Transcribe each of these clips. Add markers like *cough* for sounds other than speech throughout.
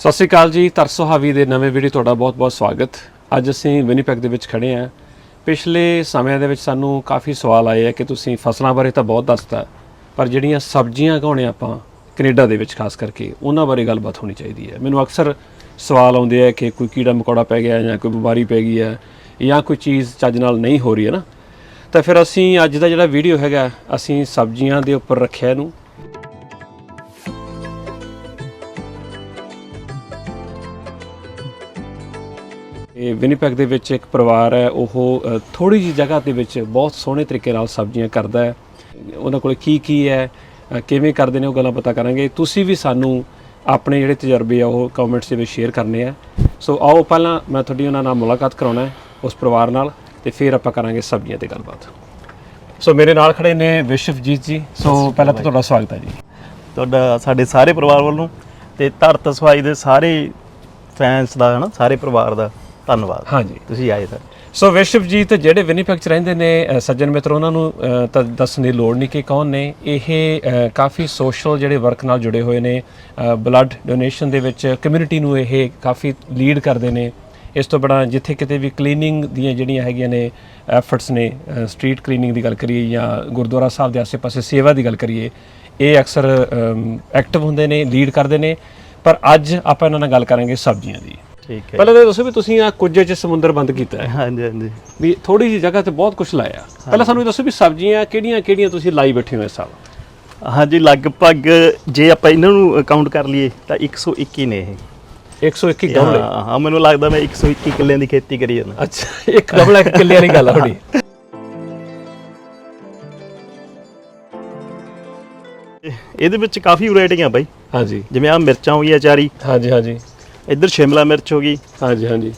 ਸਤਿ ਸ਼੍ਰੀ ਅਕਾਲ ਜੀ, ਤਰਸੋ ਹਾਵੀ ਦੇ ਨਵੇਂ ਵੀਡੀਓ ਤੁਹਾਡਾ ਬਹੁਤ-ਬਹੁਤ ਸਵਾਗਤ। ਅੱਜ ਅਸੀਂ ਵਿਨੀਪੈਗ ਦੇ ਵਿੱਚ ਖੜੇ ਹਾਂ। ਪਿਛਲੇ ਸਮਿਆਂ ਦੇ ਵਿੱਚ ਸਾਨੂੰ ਕਾਫੀ ਸਵਾਲ ਆਏ ਆ ਕਿ ਤੁਸੀਂ ਫਸਲਾਂ ਬਾਰੇ ਤਾਂ ਬਹੁਤ ਦੱਸਤਾ, ਪਰ ਜਿਹੜੀਆਂ ਸਬਜ਼ੀਆਂ ਉਗਾਉਣੇ ਆਪਾਂ ਕੈਨੇਡਾ ਦੇ ਵਿੱਚ, ਖਾਸ ਕਰਕੇ ਉਹਨਾਂ ਬਾਰੇ ਗੱਲਬਾਤ ਹੋਣੀ ਚਾਹੀਦੀ ਹੈ। ਮੈਨੂੰ ਅਕਸਰ ਸਵਾਲ ਆਉਂਦੇ ਆ ਕਿ ਕੋਈ ਕੀੜਾ ਮਕੌੜਾ ਪੈ ਗਿਆ ਜਾਂ ਕੋਈ ਬਿਮਾਰੀ ਪੈ ਗਈ ਹੈ ਜਾਂ ਕੋਈ ਚੀਜ਼ ਚੱਜ ਨਾਲ ਨਹੀਂ ਹੋ ਰਹੀ ਹੈ ਨਾ। ਤਾਂ ਫਿਰ ਅਸੀਂ ਅੱਜ ਦਾ ਜਿਹੜਾ ਵੀਡੀਓ ਹੈਗਾ, ਅਸੀਂ ਸਬਜ਼ੀਆਂ ਦੇ ਉੱਪਰ ਰੱਖਿਆ ਇਹਨੂੰ। ਇਹ ਵਿਨੀਪੈਗ ਦੇ ਵਿੱਚ ਇੱਕ ਪਰਿਵਾਰ ਹੈ ਉਹ ਥੋੜੀ ਜਿਹੀ ਜਗ੍ਹਾ ਦੇ ਵਿੱਚ ਬਹੁਤ ਸੋਹਣੇ ਤਰੀਕੇ ਨਾਲ ਸਬਜ਼ੀਆਂ ਕਰਦਾ ਹੈ। ਉਹਨਾਂ ਕੋਲ ਕੀ ਕੀ ਹੈ ਕਿਵੇਂ ਕਰਦੇ ਨੇ ਉਹ ਗੱਲਾਂ ਪਤਾ ਕਰਾਂਗੇ। ਤੁਸੀਂ ਵੀ ਸਾਨੂੰ ਆਪਣੇ ਜਿਹੜੇ ਤਜਰਬੇ ਆ ਉਹ ਕਮੈਂਟਸ ਦੇ ਵਿੱਚ ਸ਼ੇਅਰ ਕਰਨੇ ਆ। ਸੋ ਆਓ ਪਹਿਲਾਂ ਮੈਂ ਤੁਹਾਡੀ ਉਹਨਾਂ ਨਾਲ ਮੁਲਾਕਾਤ ਕਰਾਉਣਾ ਹੈ ਉਸ ਪਰਿਵਾਰ ਨਾਲ ਤੇ ਫਿਰ ਆਪਾਂ ਕਰਾਂਗੇ ਸਬਜ਼ੀਆਂ ਤੇ ਗੱਲਬਾਤ। ਸੋ ਮੇਰੇ ਨਾਲ ਖੜੇ ਨੇ ਵਿਸ਼ਵਜੀਤ ਜੀ। ਸੋ ਪਹਿਲਾਂ ਤਾਂ ਤੁਹਾਡਾ ਸਵਾਗਤ ਹੈ ਜੀ। ਤੁਹਾਡਾ ਸਾਡੇ ਸਾਰੇ ਪਰਿਵਾਰ ਵੱਲੋਂ ਤੇ ਧਰਤ ਸਫ਼ਾਈ ਦੇ ਸਾਰੇ ਫੈਨਸ ਦਾ ਹਨਾ ਸਾਰੇ ਪਰਿਵਾਰ ਦਾ। ਧੰਨਵਾਦ। ਹਾਂਜੀ। ਤੁਸੀਂ ਆਏ ਸਰ ਸੋ ਵਿਸ਼ਵਜੀਤ ਜਿਹੜੇ ਵਿਨੀਪੈਗ ਚ ਰਹਿੰਦੇ ਨੇ ਅ, ਸੱਜਣ ਮਿੱਤਰ ਉਹਨਾਂ ਨੂੰ ਅ, ਤਾਂ ਦੱਸਣ ਦੀ ਲੋੜ ਨਹੀਂ ਕਿ ਕੌਣ ਨੇ। ਇਹ ਅ, ਕਾਫੀ ਸੋਸ਼ਲ ਜਿਹੜੇ ਵਰਕ ਨਾਲ ਜੁੜੇ ਹੋਏ ਨੇ। ਬਲੱਡ ਡੋਨੇਸ਼ਨ ਦੇ ਵਿੱਚ ਕਮਿਊਨਿਟੀ ਨੂੰ ਇਹ ਕਾਫੀ ਲੀਡ ਕਰਦੇ ਨੇ। ਇਸ ਤੋਂ ਬੜਾ ਜਿੱਥੇ ਕਿਤੇ ਵੀ ਕਲੀਨਿੰਗ ਦੀਆਂ ਜਿਹੜੀਆਂ ਹੈਗੀਆਂ ਨੇ ਐਫਰਟਸ ਨੇ ਸਟਰੀਟ ਕਲੀਨਿੰਗ ਦੀ ਗੱਲ ਕਰੀਏ ਜਾਂ ਗੁਰਦੁਆਰਾ ਸਾਹਿਬ ਦੇ ਆਸ-ਪਾਸੇ ਸੇਵਾ ਦੀ ਗੱਲ ਕਰੀਏ ਇਹ ਅਕਸਰ ਐਕਟਿਵ ਹੁੰਦੇ ਨੇ ਲੀਡ ਕਰਦੇ ਨੇ। ਪਰ ਅੱਜ ਆਪਾਂ ਇਹਨਾਂ ਨਾਲ ਗੱਲ ਕਰਾਂਗੇ ਸਬਜ਼ੀਆਂ ਦੀ। ਠੀਕ ਹੈ ਪਹਿਲਾਂ ਤਾਂ ਇਹ ਦੱਸੋ ਵੀ ਤੁਸੀਂ ਆ ਕੁੱਜੇ 'ਚ ਸਮੁੰਦਰ ਬੰਦ ਕੀਤਾ ਹੈ। ਹਾਂਜੀ ਹਾਂਜੀ। ਵੀ ਥੋੜੀ ਜਿਹੀ ਜਗ੍ਹਾ ਤੇ ਬਹੁਤ ਕੁਝ ਲਾਇਆ। ਪਹਿਲਾਂ ਸਾਨੂੰ ਇਹ ਦੱਸੋ ਵੀ ਸਬਜ਼ੀਆਂ ਕਿਹੜੀਆਂ ਕਿਹੜੀਆਂ ਤੁਸੀਂ ਲਾਈ ਬੈਠੇ ਹੋ ਇਸ ਸਾਲ? ਹਾਂਜੀ ਲਗਭਗ ਜੇ ਆਪਾਂ ਇਹਨਾਂ ਨੂੰ ਕਾਊਂਟ ਕਰ ਲਈਏ ਤਾਂ 121 ਨੇ ਇਹ। 121 ਗਮਲੇ ਹਾਂ ਹਾਂ ਮੈਨੂੰ ਲੱਗਦਾ ਮੈਂ 121 ਕਿੱਲਿਆਂ ਦੀ ਖੇਤੀ ਕਰੀ ਜਾਂਦਾ। ਅੱਛਾ ਇੱਕ ਗਮਲਾ ਇੱਕ ਕਿੱਲੇ ਵਾਲੀ ਗੱਲ ਆ ਤੁਹਾਡੀ। ਇਹਦੇ ਵਿੱਚ ਕਾਫੀ ਵੈਰਾਈਟੀਆਂ ਬਾਈ। ਹਾਂਜੀ। ਜਿਵੇਂ ਆ ਮਿਰਚਾਂ ਹੋ ਗਈਆਂ ਚਾਰੀ। ਹਾਂਜੀ ਹਾਂਜੀ। ਇੱਧਰ ਸ਼ਿਮਲਾ ਮਿਰਚ ਹੋ ਗਈ। ਹਾਂਜੀ ਹਾਂਜੀ।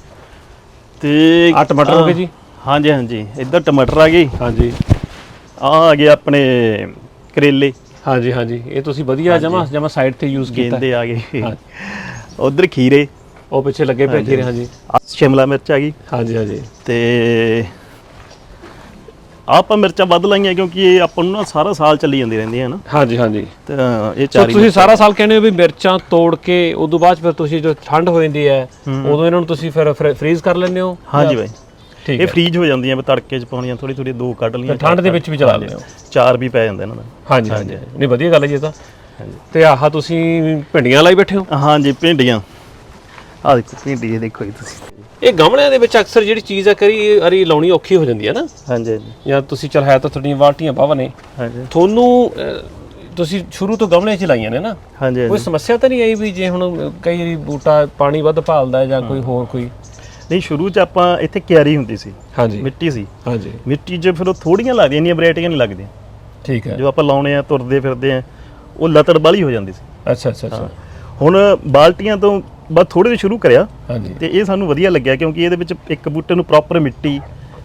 ਤੇ ਆਹ ਟਮਾਟਰ ਹੋ ਗਏ ਜੀ? ਹਾਂਜੀ ਹਾਂਜੀ। ਇੱਧਰ ਟਮਾਟਰ ਆ ਗਈ ਹਾਂਜੀ। ਆ ਆ ਗਏ ਆਪਣੇ ਕਰੇਲੇ। ਹਾਂਜੀ ਹਾਂਜੀ। ਇਹ ਤੁਸੀਂ ਵਧੀਆ ਜਮਾ ਜਮਾ ਸਾਈਡ ਤੇ ਯੂਜ਼ ਕੀਤਾ। ਗੇਂਦੇ ਆ ਗਏ। ਉਧਰ ਖੀਰੇ। ਉਹ ਪਿੱਛੇ ਲੱਗੇ ਪਏ ਖੀਰੇ ਹਾਂਜੀ। ਸ਼ਿਮਲਾ ਮਿਰਚ ਆ ਗਈ। ਹਾਂਜੀ ਹਾਂਜੀ। ਤੇ ਆਪਾਂ ਮਿਰਚਾਂ ਵੱਧ ਲਾਈਆਂ ਕਿਉਂਕਿ ਇਹ ਆਪਾਂ ਨੂੰ ਨਾ ਸਾਰਾ ਸਾਲ ਚੱਲੀ ਜਾਂਦੀ ਰਹਿੰਦੀਆਂ ਹਨ ਹਾਂਜੀ ਹਾਂਜੀ। ਤਾਂ ਇਹ ਸੋ ਚਾਰੀ ਤੁਸੀਂ ਸਾਰਾ ਸਾਲ ਕਹਿੰਦੇ ਹੋ ਵੀ ਮਿਰਚਾਂ ਤੋੜ ਕੇ ਉਦੋਂ ਬਾਅਦ ਫਿਰ ਤੁਸੀਂ ਜੋ ਠੰਡ ਹੋ ਜਾਂਦੀ ਹੈ ਉਦੋਂ ਇਹਨਾਂ ਨੂੰ ਤੁਸੀਂ ਫਿਰ ਫ੍ਰੀਜ਼ ਕਰ ਲੈਂਦੇ ਹੋ? ਹਾਂਜੀ ਬਾਈ। ਠੀਕ ਇਹ ਹੈ। ਫ੍ਰੀਜ ਹੋ ਜਾਂਦੀਆਂ ਵੀ ਤੜਕੇ ਚ ਪਾਉਣੀਆਂ ਥੋੜੀ ਥੋੜੀ ਦੋ ਕੱਢ ਲਈਆਂ ਠੰਡ ਦੇ ਵਿੱਚ ਵੀ ਚਲਾ ਲੈਂਦੇ ਹੋ। ਚਾਰ ਵੀ ਪੈ ਜਾਂਦਾ ਇਹਨਾਂ ਦਾ ਹਾਂਜੀ। ਹਾਂਜੀ। ਨਹੀਂ ਵਧੀਆ ਗੱਲ ਹੈ ਜੀ ਇਹ ਤਾਂ। ਹਾਂਜੀ। ਤੇ ਆਹ ਤੁਸੀਂ ਭਿੰਡੀਆਂ ਲਾਈ ਬੈਠੇ ਹੋ? ਹਾਂਜੀ ਭਿੰਡੀਆਂ। ਆਹ ਦੇਖੋ ਭਿੰਡੀ ਇਹ ਦੇਖੋ ਜੀ ਤੁਸੀਂ। ਇਹ ਗਮਲਿਆਂ ਦੇ ਵਿੱਚ ਅਕਸਰ ਜਿਹੜੀ ਚੀਜ਼ ਆ ਕਰੀ ਅਰੀ ਲਾਉਣੀ ਔਖੀ ਹੋ ਜਾਂਦੀ ਹੈ ਨਾ? ਹਾਂਜੀ ਹਾਂਜੀ। ਜਾਂ ਤੁਸੀਂ ਚਲ ਹੈ ਤਾਂ ਤੁਹਾਡੀਆਂ ਬਾਲਟੀਆਂ ਬਾਵਾ ਨੇ। ਹਾਂਜੀ। ਤੁਹਾਨੂੰ ਅਹ, ਤੁਸੀਂ ਸ਼ੁਰੂ ਤੋਂ ਗਮਲਿਆਂ 'ਚ ਲਾਈਆਂ ਨੇ ਨਾ? ਹਾਂਜੀ ਕੋਈ ਹਾਂਜੀ ਸਮੱਸਿਆ ਤਾਂ ਨਹੀਂ ਆਈ ਵੀ ਜੇ ਹੁਣ ਕਈ ਵਾਰੀ ਬੂਟਾ ਪਾਣੀ ਵੱਧ ਭਾਲਦਾ ਹੈ ਜਾਂ ਕੋਈ ਹੋਰ ਕੋਈ? ਨਹੀਂ ਸ਼ੁਰੂ ਚ ਆਪਾਂ ਇੱਥੇ ਕਿਆਰੀ ਹੁੰਦੀ ਸੀ। ਹਾਂਜੀ। ਮਿੱਟੀ ਸੀ। ਹਾਂਜੀ। ਮਿੱਟੀ 'ਚ ਫਿਰ ਉਹ ਥੋੜੀਆਂ ਲੱਗਦੀਆਂ ਇੰਨੀਆਂ ਵੈਰਾਈਟੀਆਂ ਨਹੀਂ ਲੱਗਦੀਆਂ। ਠੀਕ ਹੈ। ਜੋ ਆਪਾਂ ਲਾਉਣੇ ਆ ਤੁਰਦੇ ਫਿਰਦੇ ਆ ਉਹ ਲਤੜ ਬਾਲੀ ਹੋ ਜਾਂਦੀ ਸੀ। ਅੱਛਾ ਅੱਛਾ ਅੱਛਾ। ਹੁਣ ਬਾਲਟੀਆਂ ਤੋਂ ਬਸ ਥੋੜੇ ਜਿਹਾ ਸ਼ੁਰੂ ਕਰਿਆ ਹਾਂਜੀ। ਤੇ ਇਹ ਸਾਨੂੰ ਵਧੀਆ ਲੱਗਿਆ ਕਿਉਂਕਿ ਇਹਦੇ ਵਿੱਚ ਇੱਕ ਬੂਟੇ ਨੂੰ ਪ੍ਰੋਪਰ ਮਿੱਟੀ